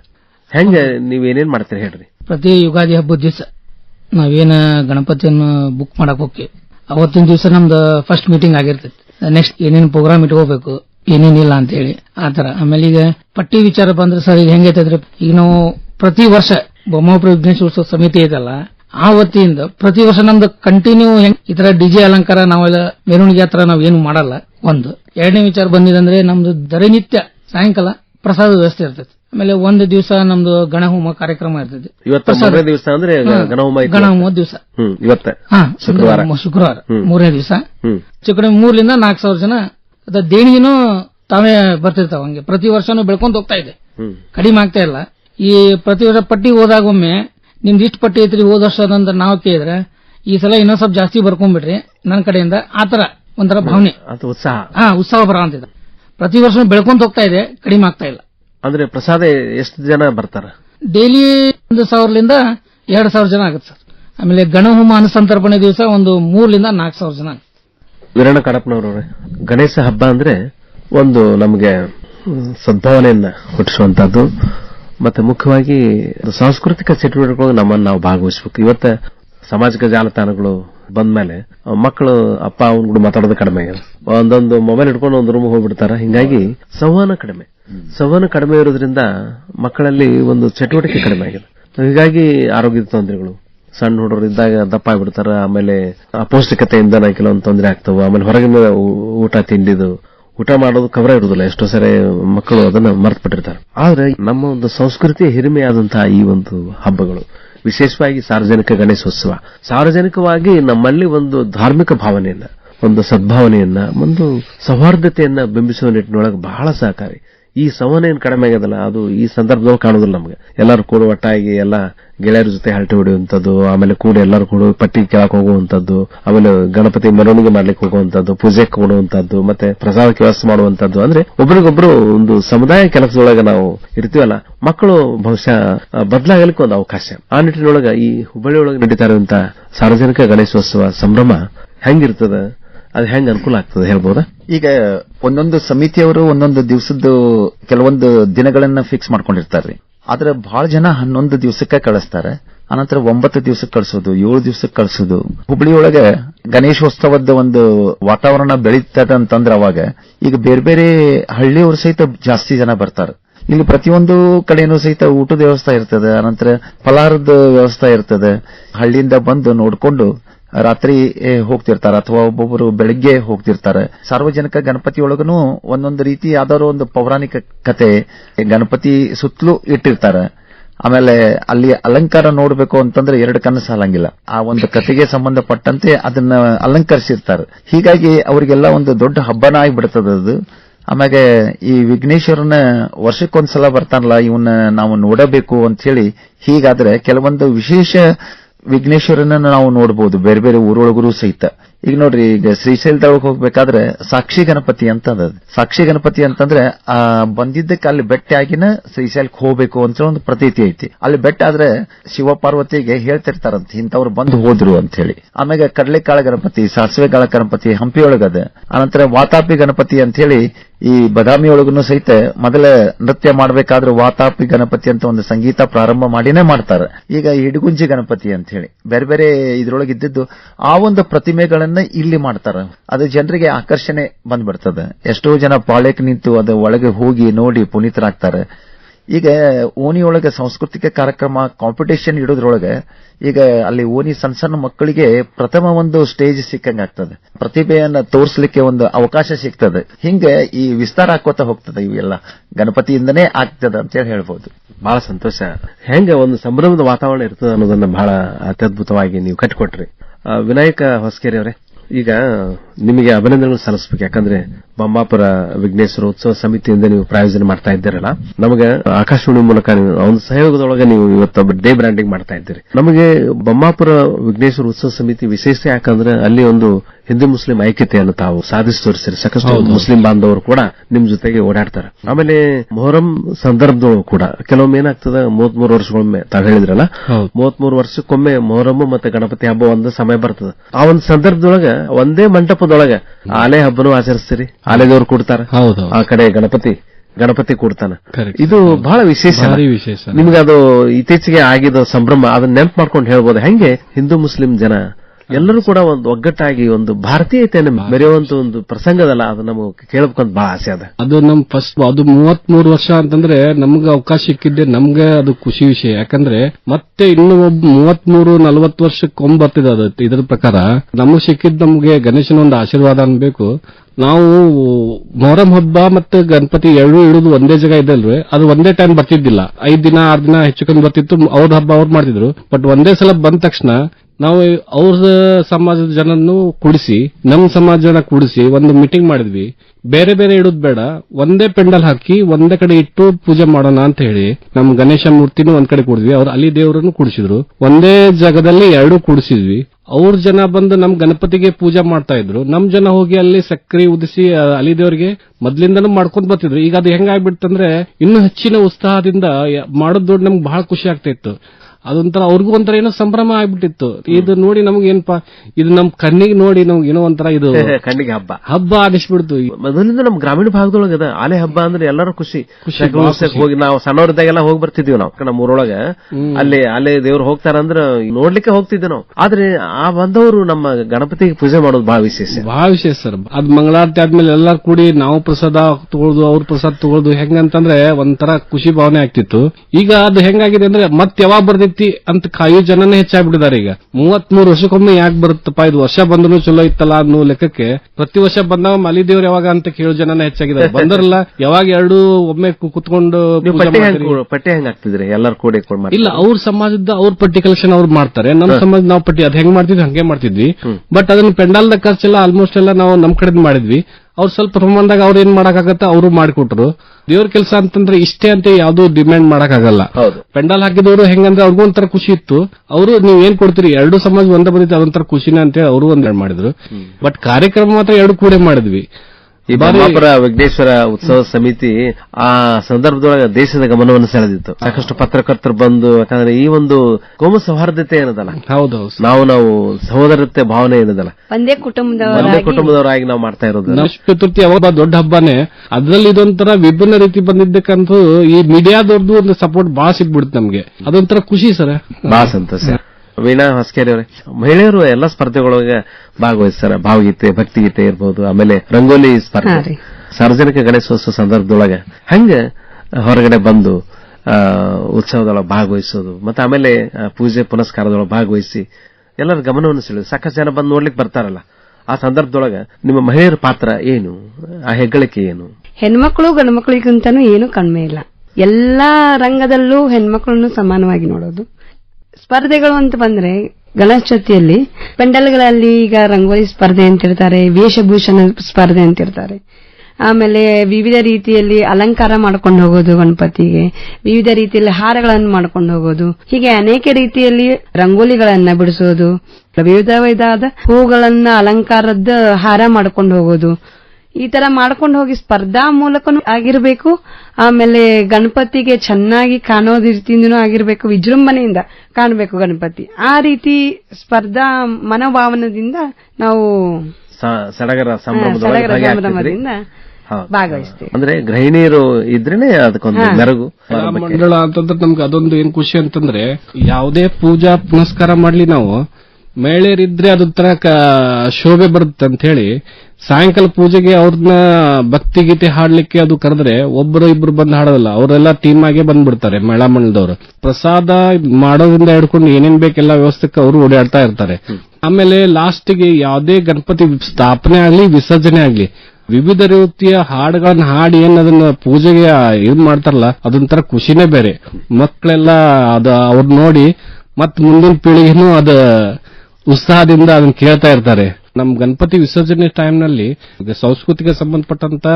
ಹೆಂಗೆ ನೀವು ಏನೇನು ಮಾಡ್ತೀರಿ ಹೇಳ್ರಿ? ಪ್ರತಿ ಯುಗಾದಿ ಹಬ್ಬದ ದಿವಸ ನಾವೇನ ಗಣಪತಿಯನ್ನು ಬುಕ್ ಮಾಡಕ್ ಹೋಗಿ ಅವತ್ತಿನ ದಿವಸ ನಮ್ದು ಫಸ್ಟ್ ಮೀಟಿಂಗ್ ಆಗಿರ್ತೈತಿ. ನೆಕ್ಸ್ಟ್ ಏನೇನ್ ಪ್ರೋಗ್ರಾಮ್ ಇಟ್ಕೋಬೇಕು ಏನೇನಿಲ್ಲ ಅಂತ ಹೇಳಿ ಆತರ ಆಮೇಲೆ ಈಗ ಪಟ್ಟಿ ವಿಚಾರ ಬಂದ್ರೆ ಸರ್ ಈಗ ಹೆಂಗೈತಂದ್ರೆ ಈಗ ನಾವು ಪ್ರತಿ ವರ್ಷ ಬೊಮ್ಮಾಪುರ ವಿಘ್ನೇಶ್ವರ ಸಮಿತಿ ಐತಲ್ಲ, ಆ ವತಿಯಿಂದ ಪ್ರತಿ ವರ್ಷ ನಮ್ದು ಕಂಟಿನ್ಯೂ ಹೆಂಗ್, ಈ ತರ ಡಿಜೆ ಅಲಂಕಾರ ನಾವೆಲ್ಲ ಮೆರವಣಿಗೆ ಆತರ ನಾವ್ ಏನು ಮಾಡಲ್ಲ. ಒಂದು. ಎರಡನೇ ವಿಚಾರ ಬಂದಿದಂದ್ರೆ ನಮ್ದು ದರಿನಿತ್ಯ ಸಾಯಂಕಾಲ ಪ್ರಸಾದ ವ್ಯವಸ್ಥೆ ಇರ್ತೈತಿ. ಆಮೇಲೆ ಒಂದು ದಿವಸ ನಮ್ದು ಗಣಹೋಮ ಕಾರ್ಯಕ್ರಮ ಇರ್ತದೆ. ಇವತ್ತು ದಿವಸ ಅಂದ್ರೆ ಗಣಹೋಮ ದಿವಸ. ಹ್ಮ್ ಇವತ್ತ. ಹಾ ಶುಕ್ರವಾರ. ಶುಕ್ರವಾರ ಹ್ಮ್. ಮೂರನೇ ದಿವಸ. ಹ್ಮ್. ಚಿಕ್ಕಡೆ ಮೂರ್ಲಿಂದ ನಾಲ್ಕು ಸಾವಿರ ಜನ ಅದ ದೇಣಿಗೆನೂ ತಾವೇ ಬರ್ತಿರ್ತಾವ ಹಂಗೆ. ಪ್ರತಿ ವರ್ಷನೂ ಬೆಳ್ಕೊಂತ ಹೋಗ್ತಾ ಇದೆ. ಹ್ಮ್. ಕಡಿಮೆ ಆಗ್ತಾ ಇಲ್ಲ. ಈ ಪ್ರತಿ ವರ್ಷ ಪಟ್ಟಿ ಹೋದಾಗ ಒಮ್ಮೆ ನಿಮ್ದು ಇಷ್ಟು ಪಟ್ಟಿ ಐತ್ರಿ ಹೋದ ವರ್ಷದಂತ ನಾವು ಕೇಳಿದ್ರೆ ಈ ಸಲ ಇನ್ನೊಂದ್ ಸ್ವಲ್ಪ ಜಾಸ್ತಿ ಬರ್ಕೊಂಡ್ಬಿಡ್ರಿ ನನ್ನ ಕಡೆಯಿಂದ. ಆತರ ಒಂಥರ ಭಾವನೆ. ಅದು ಉತ್ಸಾಹ. ಹಾ ಉತ್ಸಾಹ ಬರ ಅಂತಿದೆ ಪ್ರತಿ ವರ್ಷ ಬೆಳ್ಕೊಂತ ಹೋಗ್ತಾ ಇದೆ ಕಡಿಮೆ ಆಗ್ತಾ ಇಲ್ಲ. ಅಂದ್ರೆ ಪ್ರಸಾದ ಎಷ್ಟು ಜನ ಬರ್ತಾರೆ? ಡೈಲಿ ಒಂದು ಸಾವಿರಲಿಂದ ಎರಡು ಸಾವಿರ ಜನ ಆಗುತ್ತೆ ಸರ್. ಆಮೇಲೆ ಗಣಹೋಮ ಅನುಸಂತರ್ಪಣೆ ದಿವಸ ಒಂದು ಮೂರರಿಂದ ನಾಲ್ಕು ಸಾವಿರ ಜನ ವಿರಣ ವೀರಣ್ಣ ಕಡಪ್ಪನವರವ್ರೆ ಗಣೇಶ ಹಬ್ಬ ಅಂದ್ರೆ ಒಂದು ನಮಗೆ ಸದ್ಭಾವನೆಯನ್ನ ಹುಟ್ಟಿಸುವಂತದ್ದು ಮತ್ತೆ ಮುಖ್ಯವಾಗಿ ಸಾಂಸ್ಕೃತಿಕ ಚಟುವಟಿಕೆಗಳು ನಮ್ಮನ್ನು ನಾವು ಭಾಗವಹಿಸಬೇಕು. ಇವತ್ತ ಸಾಮಾಜಿಕ ಜಾಲತಾಣಗಳು ಬಂದ ಮೇಲೆ ಮಕ್ಕಳು ಅಪ್ಪ ಅವನ ಕೂಡ ಮಾತಾಡೋದು ಕಡಿಮೆ. ಒಂದೊಂದು ಮೊಬೈಲ್ ಹಿಡ್ಕೊಂಡು ಒಂದು ರೂಮ್ ಹೋಗ್ಬಿಡ್ತಾರ. ಹಿಂಗಾಗಿ ಸಂವಹನ ಕಡಿಮೆ. ಸಂವಹನ ಕಡಿಮೆ ಇರೋದ್ರಿಂದ ಮಕ್ಕಳಲ್ಲಿ ಒಂದು ಚಟುವಟಿಕೆ ಕಡಿಮೆ ಆಗಿದೆ. ಹೀಗಾಗಿ ಆರೋಗ್ಯದ ತೊಂದರೆಗಳು. ಸಣ್ಣ ಹುಡುಗರು ಇದ್ದಾಗ ದಪ್ಪ ಆಗ್ಬಿಡ್ತಾರ ಆಮೇಲೆ ಅಪೌಷ್ಟಿಕತೆಯಿಂದ ಕೆಲವೊಂದು ತೊಂದರೆ ಆಗ್ತವೆ, ಆಮೇಲೆ ಹೊರಗಿನ ಊಟ ತಿಂಡಿದು. ಊಟ ಮಾಡೋದು ಕವರ ಇರುವುದಿಲ್ಲ ಎಷ್ಟೋ ಸರಿ ಮಕ್ಕಳು ಅದನ್ನ ಮರ್ತು ಬಿಟ್ಟಿರ್ತಾರೆ ಆದ್ರೆ ನಮ್ಮ ಒಂದು ಸಂಸ್ಕೃತಿಯ ಹಿರಿಮೆಯಾದಂತಹ ಈ ಒಂದು ಹಬ್ಬಗಳು, ವಿಶೇಷವಾಗಿ ಸಾರ್ವಜನಿಕ ಗಣೇಶೋತ್ಸವ ಸಾರ್ವಜನಿಕವಾಗಿ ನಮ್ಮಲ್ಲಿ ಒಂದು ಧಾರ್ಮಿಕ ಭಾವನೆಯನ್ನ, ಒಂದು ಸದ್ಭಾವನೆಯನ್ನ, ಒಂದು ಸೌಹಾರ್ದತೆಯನ್ನ ಬಿಂಬಿಸುವ ನಿಟ್ಟಿನೊಳಗೆ ಬಹಳ ಸಹಕಾರಿ. ಈ ಸಂವಹನ ಏನು ಕಡಿಮೆ ಆಗ್ಯದಲ್ಲ, ಅದು ಈ ಸಂದರ್ಭದಲ್ಲಿ ಕಾಣೋದಿಲ್ಲ ನಮಗೆ. ಎಲ್ಲರೂ ಕೂಡ ಒಟ್ಟಾಗಿ ಎಲ್ಲ ಗೆಳೆಯರ ಜೊತೆ ಹರಟೆ ಹೊಡೆಯುವಂಥದ್ದು, ಆಮೇಲೆ ಕೂಡ ಎಲ್ಲರೂ ಕೂಡ ಪಟ್ಟಿ ಕೇಳಕ್ ಹೋಗುವಂಥದ್ದು, ಆಮೇಲೆ ಗಣಪತಿ ಮೆರವಣಿಗೆ ಮಾಡ್ಲಿಕ್ಕೆ ಹೋಗುವಂಥದ್ದು, ಪೂಜೆ ಕೊಡುವಂಥದ್ದು, ಮತ್ತೆ ಪ್ರಸಾದ ವ್ಯವಸ್ಥೆ ಮಾಡುವಂಥದ್ದು. ಅಂದ್ರೆ ಒಬ್ರಿಗೊಬ್ರು ಒಂದು ಸಮುದಾಯ ಕೆಲಸದೊಳಗೆ ನಾವು ಇರ್ತೀವಲ್ಲ, ಮಕ್ಕಳು ಬಹುಶಃ ಬದಲಾಗಲಿಕ್ಕೆ ಒಂದು ಅವಕಾಶ. ಆ ನಿಟ್ಟಿನೊಳಗೆ ಈ ಹುಬ್ಬಳ್ಳಿ ಒಳಗೆ ನಡೀತಾ ಇರುವಂತಹ ಸಾರ್ವಜನಿಕ ಗಣೇಶೋತ್ಸವ ಸಂಭ್ರಮ ಹೆಂಗಿರ್ತದ? ಅದು ಹೆಂಗ್ ಅನುಕೂಲ ಆಗ್ತದೆ ಹೇಳ್ಬೋದಾ? ಈಗ ಒಂದೊಂದು ಸಮಿತಿಯವರು ಒಂದೊಂದು ದಿವಸದ್ದು ಕೆಲವೊಂದು ದಿನಗಳನ್ನ ಫಿಕ್ಸ್ ಮಾಡ್ಕೊಂಡಿರ್ತಾರ್ರಿ. ಆದ್ರೆ ಬಹಳ ಜನ ಹನ್ನೊಂದು ದಿವಸಕ್ಕೆ ಕಳಿಸ್ತಾರೆ. ಅನಂತರ ಒಂಬತ್ತು ದಿವಸಕ್ಕೆ ಕಳಿಸೋದು, ಏಳು ದಿವಸಕ್ಕೆ ಕಳಿಸೋದು. ಹುಬ್ಳಿ ಒಳಗೆ ಗಣೇಶೋತ್ಸವದ ಒಂದು ವಾತಾವರಣ ಬೆಳೀತದ ಅಂತಂದ್ರೆ ಅವಾಗ ಈಗ ಬೇರೆ ಬೇರೆ ಹಳ್ಳಿಯವರು ಸಹಿತ ಜಾಸ್ತಿ ಜನ ಬರ್ತಾರೆ. ಇಲ್ಲಿ ಪ್ರತಿಯೊಂದು ಕಡೆಯೂ ಸಹಿತ ಊಟದ ವ್ಯವಸ್ಥೆ ಇರ್ತದೆ. ಅನಂತರ ಫಲಾರದ ವ್ಯವಸ್ಥೆ ಇರ್ತದೆ. ಹಳ್ಳಿಯಿಂದ ಬಂದು ನೋಡ್ಕೊಂಡು ರಾತ್ರಿ ಹೋಗ್ತಿರ್ತಾರೆ ಅಥವಾ ಒಬ್ಬೊಬ್ಬರು ಬೆಳಗ್ಗೆ ಹೋಗ್ತಿರ್ತಾರೆ. ಸಾರ್ವಜನಿಕ ಗಣಪತಿಯೊಳಗೂ ಒಂದೊಂದು ರೀತಿ ಯಾವ್ದಾದ್ರು ಒಂದು ಪೌರಾಣಿಕ ಕತೆ, ಗಣಪತಿ ಸುತ್ತಲೂ ಇಟ್ಟಿರ್ತಾರೆ. ಆಮೇಲೆ ಅಲ್ಲಿ ಅಲಂಕಾರ ನೋಡಬೇಕು ಅಂತಂದ್ರೆ ಎರಡು ಕನ್ನ ಸಾಲಂಗಿಲ್ಲ ಆ ಒಂದು ಕತೆಗೆ ಸಂಬಂಧಪಟ್ಟಂತೆ ಅದನ್ನ ಅಲಂಕರಿಸಿರ್ತಾರೆ. ಹೀಗಾಗಿ ಅವರಿಗೆಲ್ಲ ಒಂದು ದೊಡ್ಡ ಹಬ್ಬನ ಆಗಿಬಿಡ್ತದ ಅದು. ಆಮೇಲೆ ಈ ವಿಘ್ನೇಶ್ವರನ ವರ್ಷಕ್ಕೊಂದ್ಸಲ ಬರ್ತಾನಲ್ಲ, ಇವನ್ನ ನಾವು ನೋಡಬೇಕು ಅಂತ ಹೇಳಿ ಹೀಗಾದ್ರೆ ಕೆಲವೊಂದು ವಿಶೇಷ ವಿಘ್ನೇಶ್ವರನ ನಾವು ನೋಡಬಹುದು ಬೇರೆ ಬೇರೆ ಊರೊಳಗರು ಸಹಿತ. ಈಗ ನೋಡ್ರಿ, ಈಗ ಶ್ರೀಶೈಲದೊಳಗೆ ಹೋಗ್ಬೇಕಾದ್ರೆ ಸಾಕ್ಷಿ ಗಣಪತಿ ಅಂತ ಸಾಕ್ಷಿ ಗಣಪತಿ ಅಂತಂದ್ರೆ, ಆ, ಬಂದಿದ್ದಕ್ಕೆ ಅಲ್ಲಿ ಬೆಟ್ಟ ಆಗಿನ ಶ್ರೀಶೈಲಕ್ಕೆ ಹೋಗ್ಬೇಕು ಅಂತ ಒಂದು ಪ್ರತೀತಿ ಐತಿ. ಅಲ್ಲಿ ಬೆಟ್ಟ ಆದ್ರೆ ಶಿವ ಪಾರ್ವತಿಗೆ ಹೇಳ್ತಿರ್ತಾರಂತ, ಇಂಥವ್ರು ಬಂದು ಹೋದ್ರು ಅಂತ ಹೇಳಿ ಆಮೇಲೆ ಕಡಲೆಕಾಳ ಗಣಪತಿ ಸಾಸಿವೆಕಾಳ ಗಣಪತಿ, ಹಂಪಿಯೊಳಗದ. ಆನಂತರ ವಾತಾಪಿ ಗಣಪತಿ ಅಂತ ಹೇಳಿ ಈ ಬದಾಮಿ ಒಳಗೂ ಸಹಿತ ಮೊದಲ ನೃತ್ಯ ಮಾಡಬೇಕಾದ್ರೆ ವಾತಾಪಿ ಗಣಪತಿ ಅಂತ ಒಂದು ಸಂಗೀತ ಪ್ರಾರಂಭ ಮಾಡಿನೇ ಮಾಡ್ತಾರೆ. ಈಗ ಹಿಡಗುಂಜಿ ಗಣಪತಿ ಅಂತ ಹೇಳಿ ಬೇರೆ ಬೇರೆ ಇದ್ರೊಳಗೆ ಇದ್ದಿದ್ದು ಆ ಒಂದು ಪ್ರತಿಮೆಗಳನ್ನ ಇಲ್ಲಿ ಮಾಡ್ತಾರೆ. ಅದು ಜನರಿಗೆ ಆಕರ್ಷಣೆ ಬಂದ್ಬಿಡ್ತದೆ. ಎಷ್ಟೋ ಜನ ಪಾಳೆಕ್ ನಿಂತು ಅದು ಒಳಗೆ ಹೋಗಿ ನೋಡಿ ಪುನೀತರಾಗ್ತಾರೆ. ಈಗ ಓಣಿಯೊಳಗೆ ಸಾಂಸ್ಕೃತಿಕ ಕಾರ್ಯಕ್ರಮ ಕಾಂಪಿಟೇಷನ್ ಇಡೋದ್ರೊಳಗೆ ಈಗ ಅಲ್ಲಿ ಓಣಿ ಸಣ್ಣ ಸಣ್ಣ ಮಕ್ಕಳಿಗೆ ಪ್ರಥಮ ಒಂದು ಸ್ಟೇಜ್ ಸಿಕ್ಕಂಗೆ ಆಗ್ತದೆ. ಪ್ರತಿಭೆಯನ್ನ ತೋರಿಸಲಿಕ್ಕೆ ಒಂದು ಅವಕಾಶ ಸಿಗ್ತದೆ. ಹಿಂಗೆ ಈ ವಿಸ್ತಾರ ಆಕೋತ ಹೋಗ್ತದೆ ಇವೆಲ್ಲ. ಗಣಪತಿಯಿಂದನೇ ಆಗ್ತದೆ ಅಂತ ಹೇಳಿ ಹೇಳ್ಬೋದು. ಬಹಳ ಸಂತೋಷ. ಹೆಂಗ ಒಂದು ಸಂಭ್ರಮದ ವಾತಾವರಣ ಇರ್ತದೆ ಅನ್ನೋದನ್ನ ಬಹಳ ಅತ್ಯದ್ಭುತವಾಗಿ ನೀವು ಕಟ್ಟಿಕೊಟ್ರಿ. ವಿನಾಯಕ ಹೊಸಕೇರಿ ಅವರೇ ಈಗ ನಿಮಗೆ ಅಭಿನಂದನೆಗಳು ಸಲ್ಲಿಸಬೇಕು. ಯಾಕಂದ್ರೆ ಬೊಮ್ಮಾಪುರ ವಿಘ್ನೇಶ್ವರ ಉತ್ಸವ ಸಮಿತಿಯಿಂದ ನೀವು ಪ್ರಾಯೋಜನೆ ಮಾಡ್ತಾ ಇದ್ದೀರಲ್ಲ ನಮಗೆ ಆಕಾಶವಾಣಿ ಮೂಲಕ ನೀವು ಒಂದು ಸಹಯೋಗದೊಳಗೆ ನೀವು ಇವತ್ತು ಡೇ ಬ್ರ್ಯಾಂಡಿಂಗ್ ಮಾಡ್ತಾ ಇದ್ದೀರಿ. ನಮಗೆ ಬೊಮ್ಮಾಪುರ ವಿಘ್ನೇಶ್ವರ ಉತ್ಸವ ಸಮಿತಿ ವಿಶೇಷ ಯಾಕಂದ್ರೆ ಅಲ್ಲಿ ಒಂದು ಹಿಂದೂ ಮುಸ್ಲಿಂ ಐಕ್ಯತೆಯನ್ನು ತಾವು ಸಾಧಿಸಿ ತೋರಿಸಿರಿ ಸಾಕಷ್ಟು ಮುಸ್ಲಿಂ ಬಾಂಧವರು ಕೂಡ ನಿಮ್ ಜೊತೆಗೆ ಓಡಾಡ್ತಾರೆ. ಆಮೇಲೆ ಮೊಹರಂ ಸಂದರ್ಭದೊಳಗೂ ಕೂಡ ಕೆಲವೊಮ್ಮೆ ಏನಾಗ್ತದೆ ಮೂವತ್ಮೂರು ವರ್ಷಗೊಮ್ಮೆ ತಾವು ಹೇಳಿದ್ರಲ್ಲ ಮೂವತ್ ಮೂವತ್ಮೂರು ವರ್ಷಕ್ಕೊಮ್ಮೆ ಮೊಹರಂ ಮತ್ತೆ ಗಣಪತಿ ಹಬ್ಬ ಒಂದು ಸಮಯ ಬರ್ತದೆ. ಆ ಒಂದು ಸಂದರ್ಭದೊಳಗ ಒಂದೇ ಮಂಟಪದೊಳಗ ಆಲೆ ಹಬ್ಬನೂ ಆಚರಿಸ್ತೀರಿ? ಆಲೆದವ್ರು ಕೊಡ್ತಾರ. ಹೌದು. ಆ ಕಡೆ ಗಣಪತಿ ಗಣಪತಿ ಕೊಡ್ತಾನ. ಇದು ಬಹಳ ವಿಶೇಷ? ವಿಶೇಷ. ನಿಮ್ಗೆ ಅದು ಇತ್ತೀಚೆಗೆ ಆಗಿದ ಸಂಭ್ರಮ ಅದನ್ನ ನೆನ್ಪು ಮಾಡ್ಕೊಂಡು ಹೇಳ್ಬೋದು. ಹೆಂಗೆ? ಹಿಂದೂ ಮುಸ್ಲಿಂ ಜನ ಎಲ್ಲರೂ ಕೂಡ ಒಂದು ಒಗ್ಗಟ್ಟಾಗಿ ಒಂದು ಭಾರತೀಯತೆಯನ್ನು ಮೆರೆಯುವಂತ ಒಂದು ಪ್ರಸಂಗದಲ್ಲ ಅದು ನಮಗೆ ಕೇಳಬೇಕಂತ ಬಹಳ ಆಸೆ ಅದ. ಅದು ನಮ್ ಫಸ್ಟ್ ಅದು ಮೂವತ್ ಮೂರು ವರ್ಷ ಅಂತಂದ್ರೆ ನಮ್ಗೆ ಅವಕಾಶ ಸಿಕ್ಕಿದ್ದೆ ನಮ್ಗೆ ಅದು ಖುಷಿ ವಿಷಯ. ಯಾಕಂದ್ರೆ ಮತ್ತೆ ಇನ್ನು ಒಬ್ಬ ಮೂವತ್ ಮೂರು ನಲ್ವತ್ ವರ್ಷಕ್ಕೊಮ್ಮೆ ಬರ್ತಿದೆ ಅದು. ಇದ್ರ ಪ್ರಕಾರ ನಮಗ್ ಸಿಕ್ಕಿದ್ ನಮ್ಗೆ ಗಣೇಶನ ಒಂದು ಆಶೀರ್ವಾದ ಅನ್ಬೇಕು. ನಾವು ಮೊಹರಂ ಹಬ್ಬ ಮತ್ತೆ ಗಣಪತಿ ಎರಡು ಇಡುದು ಒಂದೇ ಜಾಗ ಇದಲ್ರಿ ಅದು ಒಂದೇ ಟೈಮ್ ಬರ್ತಿದ್ದಿಲ್ಲ. ಐದ್ ದಿನ ಆರ್ ದಿನ ಹೆಚ್ಚು ಕಮ್ಮಿ ಬರ್ತಿತ್ತು. ಅವ್ರ ಹಬ್ಬ ಅವ್ರು ಮಾಡ್ತಿದ್ರು. ಬಟ್ ಒಂದೇ ಸಲ ಬಂದ ತಕ್ಷಣ ನಾವು ಅವ್ರ ಸಮಾಜದ ಜನನ್ನು ಕೂಡಿಸಿ ನಮ್ಮ ಸಮಾಜ ಜನ ಕೂಡಿಸಿ ಒಂದು ಮೀಟಿಂಗ್ ಮಾಡಿದ್ವಿ. ಬೇರೆ ಬೇರೆ ಇಡೋದ್ ಬೇಡ. ಒಂದೇ ಪೆಂಡಲ್ ಹಾಕಿ ಒಂದೇ ಕಡೆ ಇಟ್ಟು ಪೂಜೆ ಮಾಡೋಣ ಅಂತ ಹೇಳಿ ನಮ್ ಗಣೇಶ ಮೂರ್ತಿನೂ ಒಂದ್ ಕಡೆ ಕೂಡಿದ್ವಿ. ಅವ್ರ ಅಲ್ಲಿ ದೇವರನ್ನು ಕೂಡಿಸಿದ್ರು. ಒಂದೇ ಜಾಗದಲ್ಲಿ ಎರಡು ಕೂಡಿಸಿದ್ವಿ. ಅವ್ರ ಜನ ಬಂದು ನಮ್ ಗಣಪತಿಗೆ ಪೂಜೆ ಮಾಡ್ತಾ ಇದ್ರು. ನಮ್ ಜನ ಹೋಗಿ ಅಲ್ಲಿ ಸಕ್ಕರೆ ಉದಿಸಿ ಅಲ್ಲಿ ದೇವರಿಗೆ ಮೊದ್ಲಿಂದನೂ ಮಾಡ್ಕೊಂಡ್ ಬರ್ತಿದ್ರು. ಈಗ ಅದು ಹೆಂಗಾಗ್ಬಿಡ್ತಂದ್ರೆ ಇನ್ನೂ ಹೆಚ್ಚಿನ ಉತ್ಸಾಹದಿಂದ ಮಾಡೋದ್ ದೊಡ್ಡ ನಮ್ಗೆ ಬಹಳ ಖುಷಿ ಆಗ್ತಾ ಇತ್ತು. ಅದೊಂಥರ ಅವ್ರಿಗೂ ಒಂಥರ ಏನೋ ಸಂಭ್ರಮ ಆಗ್ಬಿಟ್ಟಿತ್ತು. ಇದು ನೋಡಿ ನಮ್ಗೆ ಏನಪ್ಪ ಇದು ನಮ್ ಕಣ್ಣಿಗೆ ನೋಡಿ ನಮ್ಗೆ ಏನೋ ಒಂಥರ ಇದು ಕಣ್ಣಿಗೆ ಹಬ್ಬ. ಹಬ್ಬ ಅನಿಸ್ಬಿಡ್ತು ಮೊದಲಿಂದ ನಮ್ ಗ್ರಾಮೀಣ ಭಾಗದೊಳಗೆ ಅದ. ಆಲೆ ಹಬ್ಬ ಅಂದ್ರೆ ಎಲ್ಲರೂ ಖುಷಿ. ಹೋಗಿ ನಾವು ಸಣ್ಣವರಿದ್ದಾಗೆಲ್ಲ ಹೋಗಿ ಬರ್ತಿದ್ವಿ ನಾವು ನಮ್ಮ ಊರೊಳಗ. ಅಲ್ಲಿ ಅಲ್ಲಿ ದೇವ್ರು ಹೋಗ್ತಾರಂದ್ರ ನೋಡ್ಲಿಕ್ಕೆ ಹೋಗ್ತಿದ್ವಿ ನಾವು. ಆದ್ರೆ ಆ ಬಂದವರು ನಮ್ಮ ಗಣಪತಿಗೆ ಪೂಜೆ ಮಾಡೋದು ಬಹಳ ವಿಶೇಷ. ಬಹಳ ವಿಶೇಷ ಸರ್. ಅದ್ ಮಂಗಳಾರತಿ ಆದ್ಮೇಲೆ ಎಲ್ಲಾರು ಕೂಡಿ ನಾವು ಪ್ರಸಾದ ತಗೊಳ್ದು ಅವ್ರ ಪ್ರಸಾದ ತಗೊಳ್ದು ಹೆಂಗಂತಂದ್ರೆ ಒಂಥರ ಖುಷಿ ಭಾವನೆ ಆಗ್ತಿತ್ತು. ಈಗ ಅದು ಹೆಂಗಾಗಿದೆ ಅಂದ್ರೆ ಮತ್ತೆ ಯಾವಾಗ ಬರ್ತೈತಿ ಅಂತ ಕಾಯೋ ಜನನೇ ಹೆಚ್ಚಾಗ್ಬಿಟ್ಟಿದ್ದಾರೆ ಈಗ. ಮೂವತ್ ಮೂರು ವರ್ಷಕ್ಕೊಮ್ಮೆ ಯಾಕೆ ಬರುತ್ತಪ್ಪ? ಇದು ವರ್ಷ ಬಂದ್ರು ಚಲೋ ಇತ್ತಲ್ಲ ಅನ್ನೋ ಲೆಕ್ಕಕ್ಕೆ ಪ್ರತಿ ವರ್ಷ ಬಂದಾಗ ಮಲಿ ದೇವ್ರ ಯಾವಾಗ ಅಂತ ಕೇಳೋ ಜನನೇ ಹೆಚ್ಚಾಗಿದ್ದಾರೆ. ಬಂದರಲ್ಲ ಯಾವಾಗ ಎರಡು ಒಮ್ಮೆ ಕುತ್ಕೊಂಡು ಪಟ್ಟಿ ಹೆಂಗ್ ಆಗ್ತಿದ್ರಿ ಎಲ್ಲರೂ ಕೂಡ ಕೂಡಿ ಇಲ್ಲ ಅವ್ರ ಸಮಾಜದ ಅವ್ರ ಪಟ್ಟಿ ಕಲೆಕ್ಷನ್ ಅವ್ರು ಮಾಡ್ತಾರೆ. ನಮ್ಮ ಸಮಾಜ ನಾವು ಪಟ್ಟಿ ಅದ್ ಹೆಂಗ್ ಮಾಡ್ತಿದ್ವಿ? ಹಂಗೆ ಮಾಡ್ತಿದ್ವಿ. ಬಟ್ ಅದನ್ನ ಪೆಂಡಾಲ್ದ ಖರ್ಚೆಲ್ಲ ಆಲ್ಮೋಸ್ಟ್ ಎಲ್ಲ ನಾವು ನಮ್ ಕಡೆ ಮಾಡಿದ್ವಿ. ಅವ್ರು ಸ್ವಲ್ಪ ಪ್ರಮಾಣದಾಗ ಅವ್ರು ಏನ್ ಮಾಡಕ್ಕಾಗತ್ತ ಅವರು ಮಾಡಿಕೊಟ್ರು. ದೇವ್ರ ಕೆಲಸ ಅಂತಂದ್ರೆ ಇಷ್ಟೇ ಅಂತ ಯಾವ್ದು ಡಿಮ್ಯಾಂಡ್ ಮಾಡಕ್ಕಾಗಲ್ಲ. ಪೆಂಡಾಲ್ ಹಾಕಿದವರು ಹೆಂಗಂದ್ರೆ ಅವ್ರಿಗೂ ಒಂಥರ ಖುಷಿ ಇತ್ತು. ಅವರು ನೀವು ಏನ್ ಕೊಡ್ತೀರಿ? ಎರಡು ಸಮಾಜ ಒಂದೇ ಬಂದಿತ್ತು ಅದೊಂಥರ ಖುಷಿನ ಅಂತ ಅವರು ಒಂದ್ ಮಾಡಿದ್ರು. ಬಟ್ ಕಾರ್ಯಕ್ರಮ ಮಾತ್ರ ಎರಡು ಕೂಡೆ ಮಾಡಿದ್ವಿ. ಈ ಬಾರಿ- ವಿಘ್ನೇಶ್ವರ ಉತ್ಸವ ಸಮಿತಿ ಆ ಸಂದರ್ಭದೊಳಗೆ ದೇಶದ ಗಮನವನ್ನು ಸೆಳೆದಿತ್ತು. ಸಾಕಷ್ಟು ಪತ್ರಕರ್ತರು ಬಂದು ಯಾಕಂದ್ರೆ ಈ ಒಂದು ಕೋಮ ಸೌಹಾರ್ದತೆ ಏನದಲ್ಲ? ಹೌದು ನಾವು ನಾವು ಸಹೋದರತೆ ಭಾವನೆ ಏನದಲ್ಲ? ಒಂದೇ ಒಂದೇ ಕುಟುಂಬದವರಾಗಿ ಕುಟುಂಬದವರಾಗಿ ನಾವು ಮಾಡ್ತಾ ಇರೋದು. ಗಣೇಶ ಚತುರ್ಥಿ ಯಾವಾಗ ದೊಡ್ಡ ಹಬ್ಬನೇ ಅದ್ರಲ್ಲಿ ಇದೊಂಥರ ವಿಭಿನ್ನ ರೀತಿ ಬಂದಿದ್ದಕ್ಕಂತೂ ಈ ಮೀಡಿಯಾದವ್ರದ್ದು ಒಂದು ಸಪೋರ್ಟ್ ಬಹಳ ಸಿಗ್ಬಿಡುತ್ತೆ ನಮ್ಗೆ. ಅದೊಂಥರ ಖುಷಿ ಸರ್. ಬಹಳ ಸಂತೋಷ ವೀಣಾ ಹೊಸ್ಕೇರಿ ಅವರೇ ಮಹಿಳೆಯರು ಎಲ್ಲ ಸ್ಪರ್ಧೆಗಳೊಳಗೆ ಭಾಗವಹಿಸ್ತಾರೆ. ಭಾವಗೀತೆ ಭಕ್ತಿಗೀತೆ ಇರ್ಬೋದು ಆಮೇಲೆ ರಂಗೋಲಿ ಸ್ಪರ್ಧೆ. ಸಾರ್ವಜನಿಕ ಗಣೇಶೋತ್ಸವ ಸಂದರ್ಭದೊಳಗೆ ಹಂಗ ಹೊರಗಡೆ ಬಂದು ಉತ್ಸವದೊಳಗೆ ಭಾಗವಹಿಸೋದು ಮತ್ತೆ ಆಮೇಲೆ ಪೂಜೆ ಪುನಸ್ಕಾರದೊಳಗೆ ಭಾಗವಹಿಸಿ ಎಲ್ಲರ ಗಮನವನ್ನು ಸೆಳೆದು ಸಾಕಷ್ಟು ಜನ ಬಂದು ನೋಡ್ಲಿಕ್ಕೆ ಬರ್ತಾರಲ್ಲ ಆ ಸಂದರ್ಭದೊಳಗೆ ನಿಮ್ಮ ಮಹಿಳೆಯರ ಪಾತ್ರ ಏನು? ಆ ಹೆಗ್ಗಳಿಕೆ ಏನು? ಹೆಣ್ಮಕ್ಳು ಗಂಡು ಮಕ್ಕಳಿಗಿಂತನೂ ಏನು ಕಡಿಮೆ ಇಲ್ಲ. ಎಲ್ಲಾ ರಂಗದಲ್ಲೂ ಹೆಣ್ಮಕ್ಳನ್ನು ಸಮಾನವಾಗಿ ನೋಡೋದು. ಸ್ಪರ್ಧೆಗಳು ಅಂತ ಬಂದ್ರೆ ಗಣೇಶ ಚತುರ್ಥಿಯಲ್ಲಿ ಪೆಂಡಲ್ಗಳಲ್ಲಿ ಈಗ ರಂಗೋಲಿ ಸ್ಪರ್ಧೆ ಅಂತಿರ್ತಾರೆ ವೇಷಭೂಷಣ ಸ್ಪರ್ಧೆ ಅಂತಿರ್ತಾರೆ ಆಮೇಲೆ ವಿವಿಧ ರೀತಿಯಲ್ಲಿ ಅಲಂಕಾರ ಮಾಡ್ಕೊಂಡು ಹೋಗೋದು ಗಣಪತಿಗೆ, ವಿವಿಧ ರೀತಿಯಲ್ಲಿ ಹಾರಗಳನ್ನು ಮಾಡ್ಕೊಂಡು ಹೋಗೋದು, ಹೀಗೆ ಅನೇಕ ರೀತಿಯಲ್ಲಿ ರಂಗೋಲಿಗಳನ್ನ ಬಿಡಿಸೋದು ವಿವಿಧ ವಿಧವಾದ ಹೂಗಳನ್ನ ಅಲಂಕಾರದ ಹಾರ ಮಾಡ್ಕೊಂಡು ಹೋಗೋದು. ಈ ತರ ಮಾಡ್ಕೊಂಡು ಹೋಗಿ ಸ್ಪರ್ಧಾ ಮೂಲಕನೂ ಆಗಿರ್ಬೇಕು. ಆಮೇಲೆ ಗಣಪತಿಗೆ ಚೆನ್ನಾಗಿ ಕಾಣೋ ರೀತಿಯಿಂದನೂ ಆಗಿರ್ಬೇಕು ವಿಜೃಂಭಣೆಯಿಂದ ಕಾಣಬೇಕು ಗಣಪತಿ. ಆ ರೀತಿ ಸ್ಪರ್ಧಾ ಮನೋಭಾವನದಿಂದ ನಾವು ಸಡಗರ? ಸಂಭ್ರಮದಿಂದ. ಭಾಗವಹಿಸ್ತೀವಿ. ಅಂದ್ರೆ ಗೃಹಿಣಿಯರು ಇದ್ರೇನೆ ಅದಕ್ಕೊಂದು ಮೆರಗು. ಮಂಡಳ ಅಂತಂದ್ರೆ ನಮ್ಗೆ ಅದೊಂದು ಏನ್ ಖುಷಿ ಅಂತಂದ್ರೆ ಯಾವುದೇ ಪೂಜಾ ಪುನಸ್ಕಾರ ಮಾಡ್ಲಿ ನಾವು ಮಹಿಳೆಯರಿದ್ರೆ ಅದ್ರ ಶೋಭೆ ಬರುತ್ತೆ ಅಂತ ಹೇಳಿ ಸಾಯಂಕಾಲ ಪೂಜೆಗೆ ಅವ್ರನ್ನ ಭಕ್ತಿ ಗೀತೆ ಹಾಡ್ಲಿಕ್ಕೆ ಅದು ಕರೆದ್ರೆ ಒಬ್ಬರು ಇಬ್ರು ಬಂದು ಹಾಡೋದಲ್ಲ, ಅವರೆಲ್ಲ ಟೀಮ್ ಆಗಿ ಬಂದ್ಬಿಡ್ತಾರೆ ಮಹಿಳಾ ಮಂಡಳದವರು. ಪ್ರಸಾದ ಮಾಡೋದ್ರಿಂದ ಹಿಡ್ಕೊಂಡು ಏನೇನ್ ಬೇಕೆಲ್ಲ ವ್ಯವಸ್ಥೆಗೆ ಅವರು ಓಡಾಡ್ತಾ ಇರ್ತಾರೆ. ಆಮೇಲೆ ಲಾಸ್ಟ್ಗೆ ಯಾವುದೇ ಗಣಪತಿ ಸ್ಥಾಪನೆ ಆಗ್ಲಿ, ವಿಸರ್ಜನೆ ಆಗ್ಲಿ, ವಿವಿಧ ರೀತಿಯ ಹಾಡುಗಳನ್ನ ಹಾಡಿ ಏನ್ ಅದನ್ನ ಪೂಜೆಗೆ ಇದ್ ಮಾಡ್ತಾರಲ್ಲ, ಅದೊಂಥರ ಖುಷಿನೇ ಬೇರೆ. ಮಕ್ಕಳೆಲ್ಲ ಅದ ಅವ್ರ ನೋಡಿ ಮತ್ ಮುಂದಿನ ಪೀಳಿಗೆನೂ ಅದ ಉತ್ಸಾಹದಿಂದ ಅದನ್ನ ಕೇಳ್ತಾ ಇರ್ತಾರೆ. ನಮ್ ಗಣಪತಿ ವಿಸರ್ಜನೆ ಟೈಮ್ನಲ್ಲಿ ಸಂಸ್ಕೃತಿಗೆ ಸಂಬಂಧಪಟ್ಟಂತ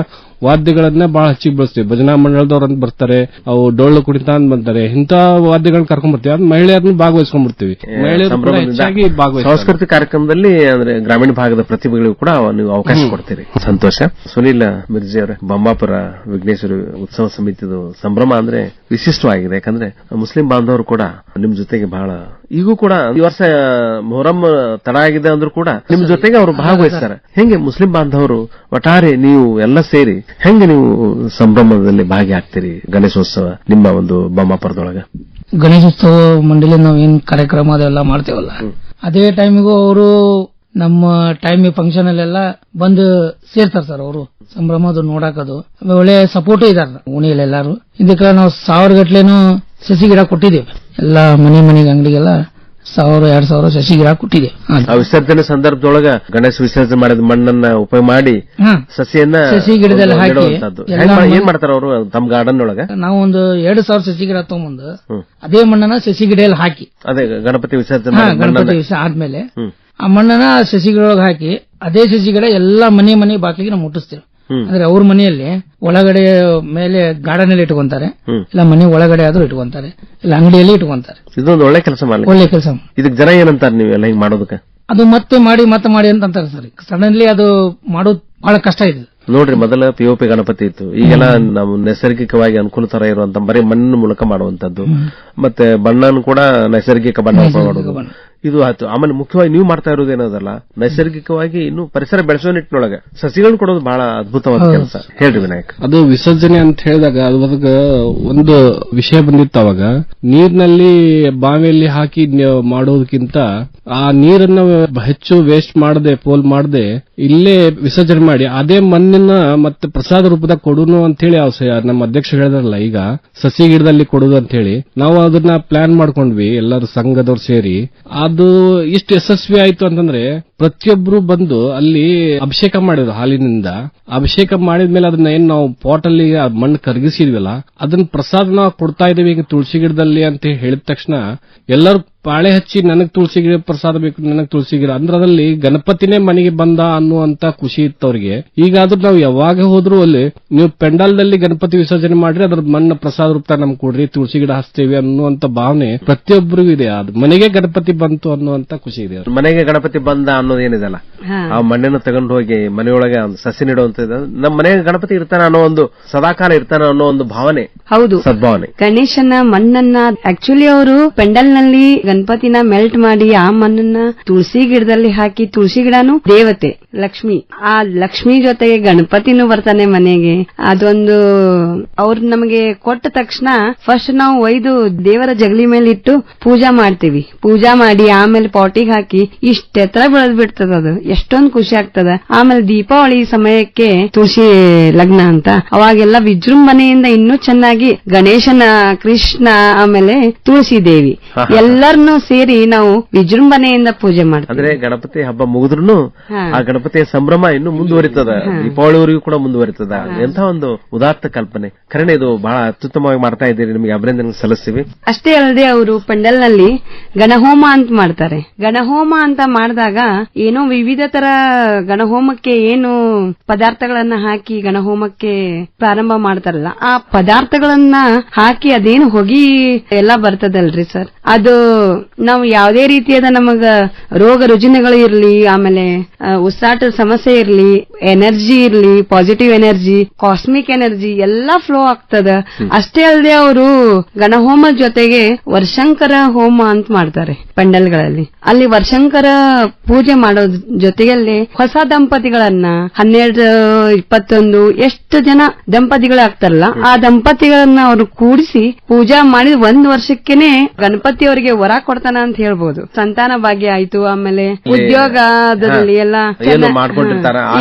ವಾದ್ಯಗಳನ್ನ ಬಹಳ ಹೆಚ್ಚಿಗೆ ಬಳಸ್ತೀವಿ. ಭಜನಾ ಮಂಡಳದವ್ರ ಅಂತ ಬರ್ತಾರೆ ಅವು ಡೊಳ್ಳು ಕುಣಿತ ಅಂತ ಬರ್ತಾರೆ ಇಂಥ ವಾದ್ಯಗಳನ್ನ ಕರ್ಕೊಂಡ್ ಬರ್ತೀವಿ ಅದ್ ಮಹಿಳೆಯರನ್ನ ಭಾಗವಹಿಸ್ಕೊಂಡ್ಬಿಡ್ತೀವಿ ಮಹಿಳೆಯರು ಹೆಚ್ಚಾಗಿ ಸಾಂಸ್ಕೃತಿಕ ಕಾರ್ಯಕ್ರಮದಲ್ಲಿ ಅಂದ್ರೆ ಗ್ರಾಮೀಣ ಭಾಗದ ಪ್ರತಿಭೆಗಳಿಗೂ ಕೂಡ ನೀವು ಅವಕಾಶ ಕೊಡ್ತೀರಿ. ಸಂತೋಷ. ಸುನೀಲ್ ಮಿರ್ಜಿ ಅವರ ಬೊಮ್ಮಾಪುರ ವಿಘ್ನೇಶ್ವರ ಉತ್ಸವ ಸಮಿತಿದು ಸಂಭ್ರಮ ಅಂದ್ರೆ ವಿಶಿಷ್ಟವಾಗಿದೆ. ಯಾಕಂದ್ರೆ ಮುಸ್ಲಿಂ ಬಾಂಧವರು ಕೂಡ ನಿಮ್ ಜೊತೆಗೆ ಬಹಳ ಈಗೂ ಕೂಡ ಈ ವರ್ಷ ಮೊಹರಂ ತಡ ಆಗಿದೆ ಅಂದ್ರೂ ಕೂಡ ನಿಮ್ ಜೊತೆಗೆ ಅವರು ಭಾಗವಹಿಸ್ತಾರೆ. ಹೆಂಗೆ ಮುಸ್ಲಿಂ ಬಾಂಧವರು ಒಟ್ಟಾರೆ ನೀವು ಎಲ್ಲ ಸೇರಿ ಹೆಂಗೆ ನೀವು ಸಂಭ್ರಮದಲ್ಲಿ ಭಾಗಿಯಾಗ್ತೀರಿ ಗಣೇಶೋತ್ಸವ ನಿಮ್ಮ ಒಂದು ಬೊಮ್ಮಾಪುರದೊಳಗ? ಗಣೇಶೋತ್ಸವ ಮಂಡಳಿ ನಾವು ಏನ್ ಕಾರ್ಯಕ್ರಮ ಅದೆಲ್ಲ ಮಾಡ್ತೇವಲ್ಲ. ಅದೇ ಟೈಮಿಗೂ ಅವರು ನಮ್ಮ ಟೈಮ್ ಫಂಕ್ಷನ್ ಅಲ್ಲೆಲ್ಲ ಬಂದು ಸೇರ್ತಾರೆ ಸರ್ ಅವರು. ಸಂಭ್ರಮ ಅದು ನೋಡಾಕದು ಒಳ್ಳೆ ಸಪೋರ್ಟ್ ಇದಾರ. ಓಣಿಯಲ್ಲಿ ಎಲ್ಲಾರು ಇದಕ್ಕೆ ನಾವು ಸಾವಿರ ಗಟ್ಲೆನೂ ಸಸಿ ಗಿಡ ಕೊಟ್ಟಿದ್ದೇವೆ. ಎಲ್ಲ ಮನೆ ಮನೆಗೆ ಅಂಗಡಿಗೆಲ್ಲ ಸಾವಿರ ಎರಡ್ ಸಾವಿರ ಸಸಿ ಗಿಡ ಕೊಟ್ಟಿದೆ ಅದು. ಆ ವಿಸರ್ಜನೆ ಸಂದರ್ಭದೊಳಗ ಗಣೇಶ ವಿಸರ್ಜನೆ ಮಾಡಿದ ಮಣ್ಣನ್ನ ಉಪಯೋಗ ಮಾಡಿ ಹಾ. ಸಸಿಯನ್ನ ಸಸಿ ಗಿಡದಲ್ಲಿ ಹಾಕಿ ನೆಡುವಂತದ್ದು. ಎಲ್ಲ ಹೆಂಗ್ ಮಾ- ಏನ್ ಮಾಡ್ತಾರ ಅವರು ತಮ್ಮ ಗಾರ್ಡನ್ ಒಳಗ ನಾವು ಒಂದು ಎರಡು ಸಾವಿರ ಸಸಿ ಗಿಡ ತಗೊಂಬಂದು ಹ್ಮ್. ಅದೇ ಮಣ್ಣನ್ನ ಸಸಿ ಗಿಡಲ್ಲಿ ಹಾಕಿ ಅದೇ ಗಣಪತಿ ವಿಸರ್ಜನೆ ಹಾ ಮಾಡಿದ ಗಣಪತಿ ಮಣ್ಣನ್ನ- ದಿವಸ ಆದ್ಮೇಲೆ ಹ್ಮ್. ಆ ಮಣ್ಣನ್ನ ಸಸಿಗಳೊಳಗೆ ಹಾಕಿ ಅದೇ ಸಸಿ ಗಿಡ ಎಲ್ಲಾ ಮನೆ ಮನೆ ಬಾಕಿಗೆ ನಾವು ಮುಟ್ಟಿಸ್ತೇವೆ. ಅಂದ್ರೆ ಅವ್ರ ಮನೆಯಲ್ಲಿ ಒಳಗಡೆ ಮೇಲೆ ಗಾರ್ಡನ್ ಅಲ್ಲಿ ಇಟ್ಕೊಂತಾರೆ. ಇಲ್ಲ ಮನೆ ಒಳಗಡೆ ಆದ್ರೂ ಇಟ್ಕೊಂತಾರೆ. ಇಲ್ಲ ಅಂಗಡಿಯಲ್ಲಿ ಇಟ್ಕೊಂತಾರೆ. ಇದೊಂದು ಒಳ್ಳೆ ಕೆಲಸ ಮಾಡಿ ಒಳ್ಳೆ ಕೆಲಸ. ಇದಕ್ಕೆ ಜನ ಏನಂತಾರ ನೀವೆಲ್ಲ ಹಿಂಗ್ ಮಾಡೋದಕ್ಕೆ? ಅದು ಮತ್ತೆ ಮಾಡಿ ಮತ್ತೆ ಮಾಡಿ ಅಂತ ಅಂತಾರೆ ಸರ್. ಸಡನ್ಲಿ ಅದು ಮಾಡೋದ್ ಬಹಳ ಕಷ್ಟ ಇದೆ. ನೋಡ್ರಿ ಮೊದಲ ಪಿಒಪಿ ಗಣಪತಿ ಇತ್ತು. ಈಗೆಲ್ಲ ನಾವು ನೈಸರ್ಗಿಕವಾಗಿ ಅನುಕೂಲ ತರ ಇರುವಂತ ಬರೀ ಮಣ್ಣಿನ ಮೂಲಕ ಮಾಡುವಂತದ್ದು ಮತ್ತೆ ಬಣ್ಣನು ಕೂಡ ನೈಸರ್ಗಿಕ ಬಣ್ಣ ಮಾಡೋದು ಇದು ಆಯ್ತು. ಆಮೇಲೆ ಮುಖ್ಯವಾಗಿ ನೀವು ಮಾಡ್ತಾ ಇರೋದು ಏನೋದಲ್ಲ ನೈಸರ್ಗಿಕವಾಗಿ ಇನ್ನು ಪರಿಸರ ಬೆಳೆಸೋ ನಿಟ್ಟಿನೊಳಗೆ ಸಸಿಗಳನ್ನು ಕೊಡೋದು ಬಹಳ ಅದ್ಭುತವಾದ ಕೆಲಸ. ಹೇಳ್ರಿ ವಿನಾಯಕ್. ಅದು ವಿಸರ್ಜನೆ ಅಂತ ಹೇಳಿದಾಗ ಅದ್ರಾಗ ಒಂದು ವಿಷಯ ಬಂದಿತ್ತು ಅವಾಗ. ನೀರಿನಲ್ಲಿ ಬಾವಿಯಲ್ಲಿ ಹಾಕಿ ಮಾಡೋದಕ್ಕಿಂತ ಆ ನೀರನ್ನ ಹೆಚ್ಚು ವೇಸ್ಟ್ ಮಾಡದೆ ಪೋಲ್ ಮಾಡದೆ ಇಲ್ಲೇ ವಿಸರ್ಜನೆ ಮಾಡಿ ಅದೇ ಮಣ್ಣಿನ ಮತ್ತೆ ಪ್ರಸಾದ ರೂಪದಾಗ ಕೊಡೋನು ಅಂತ ಹೇಳಿ ನಮ್ಮ ಅಧ್ಯಕ್ಷ ಹೇಳಿದ್ರಲ್ಲ ಈಗ ಸಸಿ ಗಿಡದಲ್ಲಿ ಕೊಡುದು ಅಂತ ಹೇಳಿ ನಾವು ಅದನ್ನ ಪ್ಲಾನ್ ಮಾಡ್ಕೊಂಡ್ವಿ ಎಲ್ಲರೂ ಸಂಘದವ್ರು ಸೇರಿ. ಅದು ಇಷ್ಟು ಯಶಸ್ವಿ ಆಯಿತು ಅಂತಂದ್ರೆ ಪ್ರತಿಯೊಬ್ರು ಬಂದು ಅಲ್ಲಿ ಅಭಿಷೇಕ ಮಾಡಿದ್ರು ಹಾಲಿನಿಂದ. ಅಭಿಷೇಕ ಮಾಡಿದ್ಮೇಲೆ ಅದನ್ನ ಏನ್ ನಾವು ಪಾಟ್ ಅಲ್ಲಿ ಮಣ್ಣು ಕರಗಿಸಿದ್ವಲ್ಲ ಅದನ್ನ ಪ್ರಸಾದ ನಾವು ಕೊಡ್ತಾ ಇದೀವಿ ಈಗ ತುಳಸಿ ಗಿಡದಲ್ಲಿ ಅಂತ ಹೇಳಿದ ತಕ್ಷಣ ಎಲ್ಲರೂ ಪಾಳೆ ಹಚ್ಚಿ ನನಗ್ ತುಳಸಿ ಗಿಡ ಪ್ರಸಾದ ಬೇಕು, ನನಗ್ ತುಳಸಿ ಗಿಡ. ಅಂದ್ರೆ ಅದ್ರಲ್ಲಿ ಗಣಪತಿನೇ ಮನೆಗೆ ಬಂದ ಅನ್ನುವಂತ ಖುಷಿ ಇತ್ತು ಅವ್ರಿಗೆ ಈಗಾದ್ರೂ ನಾವು ಯಾವಾಗ ಹೋದ್ರು ಅಲ್ಲಿ ನೀವು ಪೆಂಡಾಲ್ದಲ್ಲಿ ಗಣಪತಿ ವಿಸರ್ಜನೆ ಮಾಡ್ರಿ ಅದ್ರ ಮಣ್ಣು ಪ್ರಸಾದ ರೂಪ ನಮ್ಗೆ ಕೊಡ್ರಿ, ತುಳಸಿ ಗಿಡ ಹಚ್ತೇವೆ ಅನ್ನುವಂತ ಭಾವನೆ ಪ್ರತಿಯೊಬ್ಬರಿಗೂ ಇದೆ. ಅದು ಮನೆಗೆ ಗಣಪತಿ ಬಂತು ಅನ್ನುವಂತ ಖುಷಿ ಇದೆ. ಮನೆಗೆ ಗಣಪತಿ ಬಂದ ಅನ್ನೋದು ಏನಿದೆಲ್ಲ ಹಾ. ಆ ಮಣ್ಣನ್ನು ತಗೊಂಡು ಹೋಗಿ ಮನೆಯೊಳಗೆ ಒಂದು ಸಸಿ ನೆಡುವಂತ ನಮ್ಮ ಮನೆಗೆ ಗಣಪತಿ ಇರ್ತಾನ ಅನ್ನೋ ಒಂದು ಸದಾಕಾಲ ಇರ್ತಾನ ಅನ್ನೋ ಒಂದು ಭಾವನೆ ಹೌದು. ಸದ್ಭಾವನೆ. ಗಣೇಶನ ಮಣ್ಣನ್ನ ಆಕ್ಚುಲಿ ಅವರು ಪೆಂಡಲ್ನಲ್ಲಿ ಗಣಪತಿನ ಮೆಲ್ಟ್ ಮಾಡಿ ಆ ಮಣ್ಣನ್ನ ತುಳಸಿ ಗಿಡದಲ್ಲಿ ಹಾಕಿ ತುಳಸಿ ಗಿಡನು ದೇವತೆ ಲಕ್ಷ್ಮಿ. ಆ ಲಕ್ಷ್ಮಿ ಜೊತೆಗೆ ಗಣಪತಿನೂ ಬರ್ತಾನೆ ಮನೆಗೆ. ಅದೊಂದು ಅವ್ರು ನಮಗೆ ಕೊಟ್ಟ ತಕ್ಷಣ ಫಸ್ಟ್ ನಾವು ಒಯ್ದು ದೇವರ ಜಗಲಿ ಮೇಲೆ ಇಟ್ಟು ಪೂಜಾ ಮಾಡ್ತೀವಿ. ಪೂಜಾ ಮಾಡಿ ಆಮೇಲೆ ಪಾಟಿಗೆ ಹಾಕಿ ಇಷ್ಟೆತ್ರ ಎತ್ತರ ಬೆಳೆದ್ ಬಿಡ್ತದ ಅದು. ಎಷ್ಟೊಂದ್ ಖುಷಿ ಆಗ್ತದ. ಆಮೇಲೆ ದೀಪಾವಳಿ ಸಮಯಕ್ಕೆ ತುಳಸಿ ಲಗ್ನ ಅಂತ. ಅವಾಗೆಲ್ಲ ವಿಜೃಂಭಣೆಯಿಂದ ಇನ್ನೂ ಚೆನ್ನಾಗಿ ಗಣೇಶನ ಕೃಷ್ಣ ಆಮೇಲೆ ತುಳಸಿ ದೇವಿ. ಎಲ್ಲರನ್ನೂ ಸೇರಿ ನಾವು ವಿಜೃಂಭಣೆಯಿಂದ ಪೂಜೆ ಮಾಡ್ತೀವಿ. ಅಂದ್ರೆ ಗಣಪತಿ ಹಬ್ಬ ಮುಗಿದ್ರು ಆ ಗಣಪತಿಯ ಸಂಭ್ರಮ ಇನ್ನು ಮುಂದುವರಿತದ. ದೀಪಾವಳಿವರೆಗೂ ಕೂಡ ಮುಂದುವರಿತದ. ಎಂತ ಒಂದು ಉದಾತ್ತ ಕಲ್ಪನೆ. ಕರಣೆ ಇದು ಬಹಳ ಅತ್ಯುತ್ತಮವಾಗಿ ಮಾಡ್ತಾ ಇದ್ದೀರಿ. ನಿಮಗೆ ಅಭಿನಂದನೆ ಸಲ್ಲಿಸ್ತೀವಿ. ಅಷ್ಟೇ ಅಲ್ಲದೆ ಅವರು ಪಂಡಲ್ನಲ್ಲಿ ಗಣಹೋಮ ಅಂತ ಮಾಡ್ತಾರೆ. ಗಣಹೋಮ ಅಂತ ಮಾಡಿದಾಗ ಏನೋ ವಿವಿಧ ತರ ಗಣಹೋಮಕ್ಕೆ ಏನು ಪದಾರ್ಥಗಳನ್ನ ಹಾಕಿ ಗಣಹೋಮಕ್ಕೆ ಪ್ರಾರಂಭ ಮಾಡ್ತಾರಲ್ಲ ಆ ಪದಾರ್ಥಗಳನ್ನ ಹಾಕಿ ಅದೇನು ಹೊಗಿ ಎಲ್ಲ ಬರ್ತದಲ್ರಿ ಸರ್. ಅದು ನಾವು ಯಾವುದೇ ರೀತಿಯಾದ ನಮಗ ರೋಗ ರುಜಿನಗಳು ಇರ್ಲಿ ಆಮೇಲೆ ಉಸಾಟದ ಸಮಸ್ಯೆ ಇರ್ಲಿ ಎನರ್ಜಿ ಇರ್ಲಿ ಪಾಸಿಟಿವ್ ಎನರ್ಜಿ ಕಾಸ್ಮಿಕ್ ಎನರ್ಜಿ ಎಲ್ಲಾ ಫ್ಲೋ ಆಗ್ತದ. ಅಷ್ಟೇ ಅಲ್ಲದೆ ಅವರು ಗಣಹೋಮ ಜೊತೆಗೆ ವರ್ಷಂಕರ ಹೋಮ ಅಂತ ಮಾಡ್ತಾರೆ ಪಂಡಲ್ಗಳಲ್ಲಿ. ಅಲ್ಲಿ ವರ್ಷಂಕರ ಪೂಜೆ ಮಾಡೋದ್ ಜೊತೆಯಲ್ಲಿ ಹೊಸ ದಂಪತಿಗಳನ್ನ ಹನ್ನೆರಡು ಇಪ್ಪತ್ತೊಂದು ಎಷ್ಟು ಜನ ದಂಪತಿಗಳಾಗ್ತಾರಲ್ಲ ಆ ದಂಪತಿಗಳನ್ನ ಅವರು ಕೂಡಿಸಿ ಪೂಜಾ ಮಾಡಿ ಒಂದ್ ವರ್ಷಕ್ಕೇನೆ ಗಣಪತಿ ಅವರಿಗೆ ವರ ಕೊಡ್ತಾನ ಅಂತ ಹೇಳ್ಬೋದು. ಸಂತಾನ ಭಾಗ್ಯ ಆಯ್ತು ಆಮೇಲೆ ಉದ್ಯೋಗದಲ್ಲಿ ಎಲ್ಲ.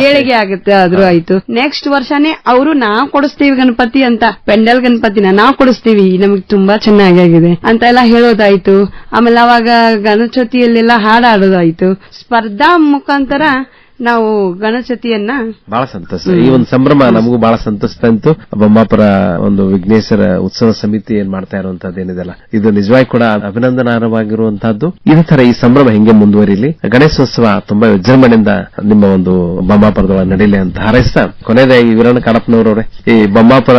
ಏಳಿಗೆ ಆಗುತ್ತೆ ಆದ್ರೂ ಆಯ್ತು. ನೆಕ್ಸ್ಟ್ ವರ್ಷನೇ ಅವರು ನಾವ್ ಕೊಡಿಸ್ತೀವಿ ಗಣಪತಿ ಅಂತ ಪೆಂಡಲ್ ಗಣಪತಿನ ನಾವ್ ಕೊಡಿಸ್ತೀವಿ ನಮಗ್ ತುಂಬಾ ಚೆನ್ನಾಗಿ ಆಗಿದೆ ಅಂತ ಎಲ್ಲ ಹೇಳೋದಾಯ್ತು. ಆಮೇಲೆ ಅವಾಗ ಗಣಚತಿಯಲ್ಲೆಲ್ಲ ಹಾಡಾಡೋದಾಯ್ತು. ಸ್ಪರ್ಧಾ ಮುಖಾಂತರ ನಾವು ಗಣಚತಿಯನ್ನ ಬಹಳ ಸಂತೋಷ ಈ ಒಂದು ಸಂಭ್ರಮ ನಮಗೂ ಬಹಳ ಸಂತೋಷ ತಂತು. ಬೊಮ್ಮಾಪುರ ಒಂದು ವಿಘ್ನೇಶ್ವರ ಉತ್ಸವ ಸಮಿತಿ ಏನ್ ಮಾಡ್ತಾ ಇರುವಂತದ್ದು ಏನಿದೆಲ್ಲ ಇದು ನಿಜವಾಗಿ ಕೂಡ ಅಭಿನಂದನಾರ್ಹವಾಗಿರುವಂತಹದ್ದು. ಇದೇ ತರ ಈ ಸಂಭ್ರಮ ಹೆಂಗೆ ಮುಂದುವರಿಲಿ? ಗಣೇಶೋತ್ಸವ ತುಂಬಾ ವಿಜೃಂಭಣೆಯಿಂದ ನಿಮ್ಮ ಒಂದು ಬೊಮ್ಮಾಪುರದೊಳಗೆ ನಡೀಲಿ ಅಂತ ಹಾರೈಸ್ತಾ ಕೊನೆಯದಾಗಿ ವೀರಣ್ಣ ಕಾಡಪ್ಪನವರವ್ರೆ ಈ ಬೊಮ್ಮಾಪುರ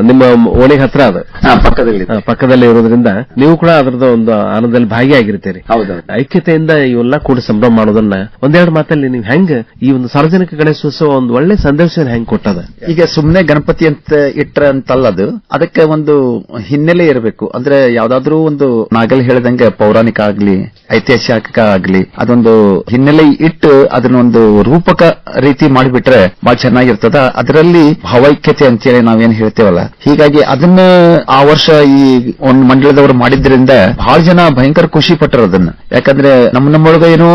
ನಿಮ್ಮ ಓಣಿಗೆ ಹತ್ರ ಅದು. ಪಕ್ಕದಲ್ಲಿ ಪಕ್ಕದಲ್ಲಿ ಇರೋದ್ರಿಂದ ನೀವು ಕೂಡ ಅದರದ ಒಂದು ಆನಂದದಲ್ಲಿ ಭಾಗಿಯಾಗಿರ್ತೀರಿ. ಹೌದೌದು. ಐಕ್ಯತೆಯಿಂದ ಇವೆಲ್ಲ ಕೂಡ ಸಂಭ್ರಮ ಮಾಡೋದನ್ನ ಒಂದೆರಡು ಮಾತಲ್ಲಿ ನೀವು ಹೆಂಗ್ ಈ ಒಂದು ಸಾರ್ವಜನಿಕ ಗಣೇಶೋತ್ಸವ ಒಂದು ಒಳ್ಳೆ ಸಂದೇಶ ಹೆಂಗ್ ಕೊಟ್ಟದ? ಈಗ ಸುಮ್ನೆ ಗಣಪತಿ ಅಂತ ಇಟ್ರ ಅಂತಲ್ಲ ಅದು ಅದಕ್ಕೆ ಒಂದು ಹಿನ್ನೆಲೆ ಇರಬೇಕು. ಅಂದ್ರೆ ಯಾವ್ದಾದ್ರೂ ಒಂದು ನಾಗಲ್ ಹೇಳಿದಂಗೆ ಪೌರಾಣಿಕ ಆಗ್ಲಿ, ಐತಿಹಾಸಿಕ ಆಗ್ಲಿ, ಅದೊಂದು ಹಿನ್ನೆಲೆ ಇಟ್ಟು ಅದನ್ನೊಂದು ರೂಪಕ ರೀತಿ ಮಾಡಿಬಿಟ್ರೆ ಬಹಳ ಚೆನ್ನಾಗಿರ್ತದ. ಅದರಲ್ಲಿ ಭಾವೈಕ್ಯತೆ ಅಂತೇಳಿ ನಾವೇನ್ ಹೇಳ್ತೇವಲ್ಲ. ಹೀಗಾಗಿ ಅದನ್ನ ಆ ವರ್ಷ ಈ ಒಂದ್ ಮಂಡಳದವರು ಮಾಡಿದ್ರಿಂದ ಬಹಳ ಜನ ಭಯಂಕರ ಖುಷಿ ಪಟ್ಟರು ಅದನ್ನ. ಯಾಕಂದ್ರೆ ನಮ್ಮ ನಮ್ಮೊಳಗ ಏನೋ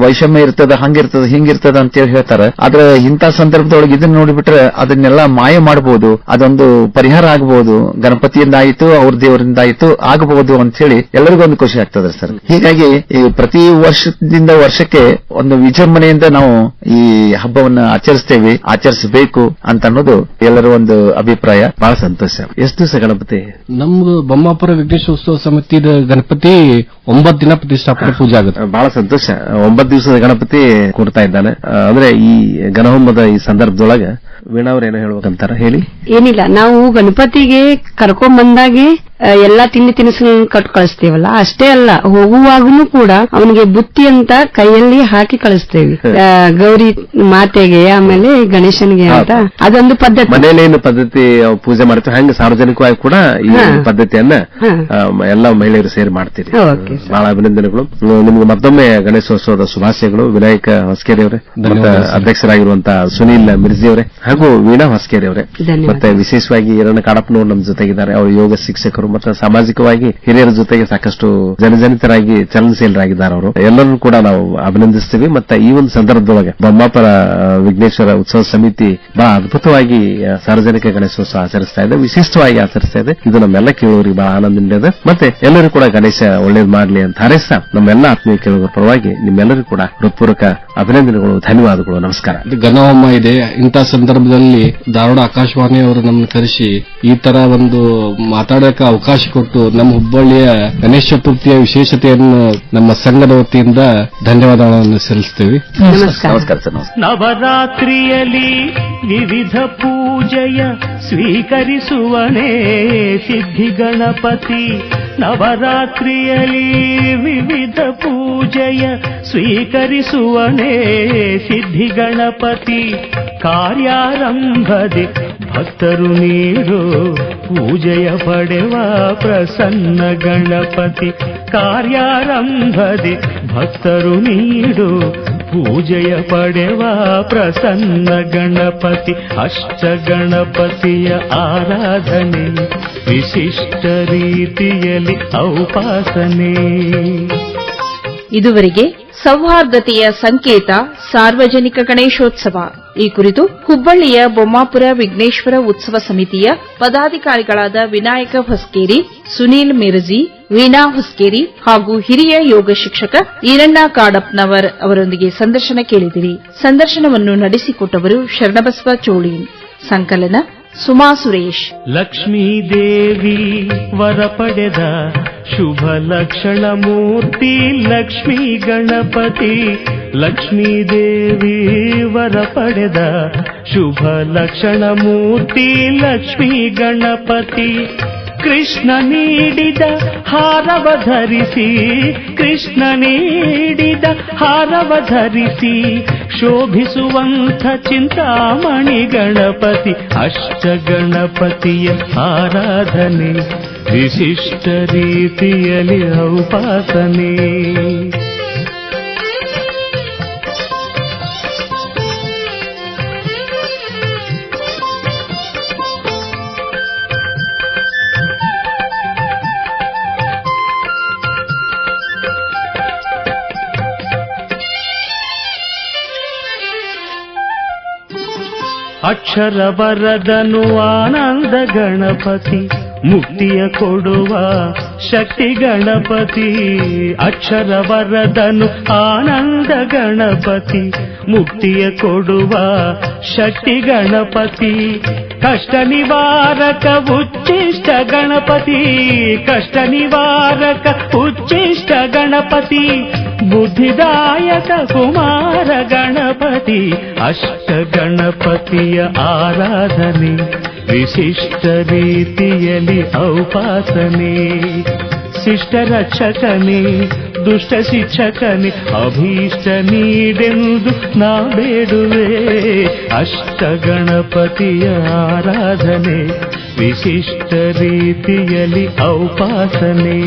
ವೈಷಮ್ಯ ಇರ್ತದ, ಹಂಗಿರ್ತದ, ಹಿಂಗಿರ್ತದ. ಇರ್ತದ ಅಂತ ಹೇಳಿ ಹೇಳ್ತಾರೆ. ಆದ್ರೆ ಇಂಥ ಸಂದರ್ಭದೊಳಗೆ ಇದನ್ನ ನೋಡಿಬಿಟ್ರೆ ಅದನ್ನೆಲ್ಲ ಮಾಯ ಮಾಡಬಹುದು ಅದೊಂದು ಪರಿಹಾರ ಆಗಬಹುದು ಗಣಪತಿಯಿಂದ ಆಯಿತು ಅವ್ರ ದೇವರಿಂದ ಆಯಿತು ಆಗಬಹುದು ಅಂತ ಹೇಳಿ ಎಲ್ಲರಿಗೂ ಒಂದು ಖುಷಿ ಆಗ್ತದೆ ಸರ್. ಹೀಗಾಗಿ ಪ್ರತಿ ವರ್ಷದಿಂದ ವರ್ಷಕ್ಕೆ ಒಂದು ವಿಜೃಂಭಣೆಯಿಂದ ನಾವು ಈ ಹಬ್ಬವನ್ನ ಆಚರಿಸ್ತೇವೆ, ಆಚರಿಸಬೇಕು ಅಂತ ಅನ್ನೋದು ಎಲ್ಲರ ಒಂದು ಅಭಿಪ್ರಾಯ. ಬಹಳ ಸಂತೋಷ. ಎಷ್ಟು ದಿವಸ ಗಣಪತಿ? ನಮ್ದು ಬೊಮ್ಮಾಪುರ ವಿಘ್ನೇಶೋತ್ಸವ ಸಮಿತಿದ ಗಣಪತಿ ಒಂಬತ್ತು ದಿನ ಪ್ರತಿಷ್ಠಾಪನೆ ಪೂಜೆ ಆಗುತ್ತೆ. ಬಹಳ ಸಂತೋಷ. ಒಂಬತ್ತು ದಿವಸದ ಗಣಪತಿ ಕೊಡ್ತಾ ಇದ್ದಾನೆ. ಅಂದ್ರೆ ಈ ಗಣಹೋಮದ ಈ ಸಂದರ್ಭದೊಳಗೆ ವೀಣಾ ಅವ್ರ ಏನೋ ಹೇಳ್ಬೇಕಂತಾರ ಹೇಳಿ. ಏನಿಲ್ಲ ನಾವು ಗಣಪತಿಗೆ ಕರ್ಕೊಂಡ್ ಬಂದಾಗೆ ಎಲ್ಲಾ ತಿಂಡಿ ತಿನಿಸು ಕಟ್ ಕಳಿಸ್ತೇವಲ್ಲ? ಅಷ್ಟೇ ಅಲ್ಲ ಹೋಗುವಾಗನು ಕೂಡ ಅವನಿಗೆ ಬುತ್ತಿ ಅಂತ ಕೈಯಲ್ಲಿ ಹಾಕಿ ಕಳಿಸ್ತೇವೆ. ಆ, ಗೌರಿ ಮಾತೆಗೆ ಆಮೇಲೆ ಗಣೇಶನಿಗೆ ಅಂತ. ಅದೊಂದು ಪದ್ಧತಿ. ಮನೆಯಲ್ಲಿ ಏನು ಪದ್ಧತಿ ಅವ್ ಪೂಜೆ ಮಾಡ್ತೀವಿ ಹಂಗ ಸಾರ್ವಜನಿಕವಾಗಿ ಕೂಡ ಈ ಪದ್ಧತಿಯನ್ನ ಎಲ್ಲಾ ಮಹಿಳೆಯರು ಸೇರಿ ಮಾಡ್ತೀರಿ. ಬಹಳ ಅಭಿನಂದನೆಗಳು. ನಿಮ್ಗೆ ಮತ್ತೊಮ್ಮೆ ಗಣೇಶೋತ್ಸವದ ಶುಭಾಶಯಗಳು. ವಿನಾಯಕ ಹೊಸ್ಕೇರಿ ಅವರೇ. ಅಧ್ಯಕ್ಷರಾಗಿರುವಂತಹ ಸುನೀಲ್ ಮಿರ್ಜಿ ಅವರೇ ಹಾಗೂ ವೀಣಾ ಹೊಸ್ಕೇರಿ ಅವರೇ. ಮತ್ತೆ ವಿಶೇಷವಾಗಿ ಈರಣ್ಣ ಕಾಡಪ್ಪನವರು ನಮ್ಮ ಜೊತೆಗಿದ್ದಾರೆ. ಅವರು ಯೋಗ ಶಿಕ್ಷಕರು. ಮತ್ತೆ ಸಾಮಾಜಿಕವಾಗಿ ಹಿರಿಯರ ಜೊತೆಗೆ ಸಾಕಷ್ಟು ಜನಜನಿತರಾಗಿ, ಚಲನಶೀಲರಾಗಿದ್ದಾರೆ ಅವರು. ಎಲ್ಲರನ್ನೂ ಕೂಡ ನಾವು ಅಭಿನಂದಿಸ್ತೀವಿ. ಮತ್ತೆ ಈ ಒಂದು ಸಂದರ್ಭದೊಳಗೆ ಬೊಮ್ಮಾಪುರ ವಿಘ್ನೇಶ್ವರ ಉತ್ಸವ ಸಮಿತಿ ಬಹಳ ಅದ್ಭುತವಾಗಿ ಸಾರ್ವಜನಿಕ ಗಣೇಶೋತ್ಸವ ಆಚರಿಸ್ತಾ ಇದೆ. ವಿಶಿಷ್ಟವಾಗಿ ಆಚರಿಸ್ತಾ ಇದೆ. ಇದು ನಮ್ಮೆಲ್ಲ ಕೇಳುವರಿಗೆ ಬಹಳ ಆನಂದ ನೀಡಿದೆ ಮತ್ತೆ ಎಲ್ಲರೂ ಕೂಡ ಗಣೇಶ ಒಳ್ಳೇದು ಮಾಡಲಿ ಅಂತ ಹಾರೈಸ್ತಾ ನಮ್ಮೆಲ್ಲ ಆತ್ಮೀಯ ಕೇಳುವ ಪರವಾಗಿ ನಿಮ್ಮೆಲ್ಲರಿಗೂ ಕೂಡ ಹೃತ್ಪೂರ್ವಕ ಅಭಿನಂದನೆಗಳು, ಧನ್ಯವಾದಗಳು, ನಮಸ್ಕಾರ. ಇದು ಇದೆ. ಇಂಥ ಸಂದರ್ಭದಲ್ಲಿ ಧಾರವಾಡ ಆಕಾಶವಾಣಿಯವರು ನಮ್ಮನ್ನು ಕರೆಸಿ ಈ ತರ ಒಂದು ಮಾತಾಡೋಕೆ ಅವಕಾಶ ಕೊಟ್ಟು ನಮ್ಮ ಹುಬ್ಬಳ್ಳಿಯ ಗಣೇಶ ಚತುರ್ಥಿಯ ವಿಶೇಷತೆಯನ್ನು ನಮ್ಮ ಸಂಘದ ವತಿಯಿಂದ ಧನ್ಯವಾದಗಳನ್ನು ಸಲ್ಲಿಸ್ತೇವೆ. ನಮಸ್ಕಾರ. ನಮಸ್ಕಾರ ನವರಾತ್ರಿಯಲಿ ವಿವಿಧ ಪೂಜೆಯ ಸ್ವೀಕರಿಸುವನೇ ಸಿದ್ಧಿ ಗಣಪತಿ. ನವರಾತ್ರಿಯಲಿ ವಿವಿಧ ಪೂಜೆಯ ಸ್ವೀಕರಿಸುವನೇ ಸಿದ್ಧಿ ಗಣಪತಿ. ಕಾರ್ಯಾರಂಭದೆ ಭಕ್ತರು ನೀರು ಪೂಜೆಯ ಪಡೆವ ಪ್ರಸನ್ನ ಗಣಪತಿ. ಕಾರ್ಯಾರಂಭದೆ ಭಕ್ತರು ನೀಡು ಪೂಜೆಯ ಪಡೆವ ಪ್ರಸನ್ನ ಗಣಪತಿ. ಅಷ್ಟ ಗಣಪತಿಯ ಆರಾಧನೆ ವಿಶಿಷ್ಟ ರೀತಿಯಲ್ಲಿ ಔಪಾಸನೆ. ಇದುವರೆಗೆ ಸೌಹಾರ್ದತೆಯ ಸಂಕೇತ, ಸಾರ್ವಜನಿಕ ಗಣೇಶೋತ್ಸವ. ಈ ಕುರಿತು ಹುಬ್ಬಳ್ಳಿಯ ಬೊಮ್ಮಾಪುರ ವಿಘ್ನೇಶ್ವರ ಉತ್ಸವ ಸಮಿತಿಯ ಪದಾಧಿಕಾರಿಗಳಾದ ವಿನಾಯಕ ಹೊಸ್ಕೇರಿ, ಸುನೀಲ್ ಮಿರ್ಜಿ, ವೀಣಾ ಹೊಸ್ಕೇರಿ ಹಾಗೂ ಹಿರಿಯ ಯೋಗ ಶಿಕ್ಷಕ ಈರಣ್ಣ ಕಾಡಪ್ನವರ್ ಅವರೊಂದಿಗೆ ಸಂದರ್ಶನ ಕೇಳಿದಿರಿ ಸಂದರ್ಶನವನ್ನು ನಡೆಸಿಕೊಟ್ಟವರು ಶರಣಬಸವ ಚೋಳಿ ಸಂಕಲನ ಸುಮಾ ಸುರೇಶ್ ಲಕ್ಷ್ಮೀ ದೇವಿ ವರ ಪಡೆದ ಶುಭ ಲಕ್ಷಣ ಮೂರ್ತಿ ಲಕ್ಷ್ಮೀ ಗಣಪತಿ ಲಕ್ಷ್ಮೀ ದೇವಿ ವರ ಕೃಷ್ಣ ನೀಡಿದ ಹಾರವ ಧರಿಸಿ, ಕೃಷ್ಣ ನೀಡಿದ ಹಾರವ ಧರಿಸಿ, ಶೋಭಿಸುವಂಥ ಚಿಂತಾಮಣಿ ಗಣಪತಿ ಅಷ್ಟ ಗಣಪತಿಯ ಆರಾಧನೆ, ವಿಶಿಷ್ಟ ರೀತಿಯಲ್ಲಿ ಔಪಾಸನೆ. ಅಕ್ಷರ ಬರದನು ಆನಂದ ಗಣಪತಿ, ಮುಕ್ತಿಯ ಕೊಡುವ ಶಕ್ತಿ ಗಣಪತಿ. ಅಕ್ಷರ ಬರದನು ಆನಂದ ಗಣಪತಿ, ಮುಕ್ತಿಯ ಕೊಡುವ ಶಕ್ತಿ ಗಣಪತಿ. ಕಷ್ಟ ನಿವಾರಕ ಉಚ್ಚಿಷ್ಟ ಗಣಪತಿ, ಕಷ್ಟ ನಿವಾರಕ ಉಚ್ಚಿಷ್ಟ ಗಣಪತಿ. ಬುದ್ಧಿದಾಯಕ ಕುಮಾರ ಗಣಪತಿ ಅಷ್ಟ ಗಣಪತಿಯ ಆರಾಧನೆ ವಿಶಿಷ್ಟ ರೀತಿಯಲ್ಲಿ ಔಪಾಸನೆ ಶಿಷ್ಟ ರಕ್ಷಕನೇ ದುಷ್ಟ ಶಿಕ್ಷಕನೇ ಅಭೀಷ್ಟ ನೀಡೆಂದು ನಾ ಬೇಡುವೆ ಅಷ್ಟ ಗಣಪತಿಯ ಆರಾಧನೆ ವಿಶಿಷ್ಟ ರೀತಿಯಲ್ಲಿ ಔಪಾಸನೆ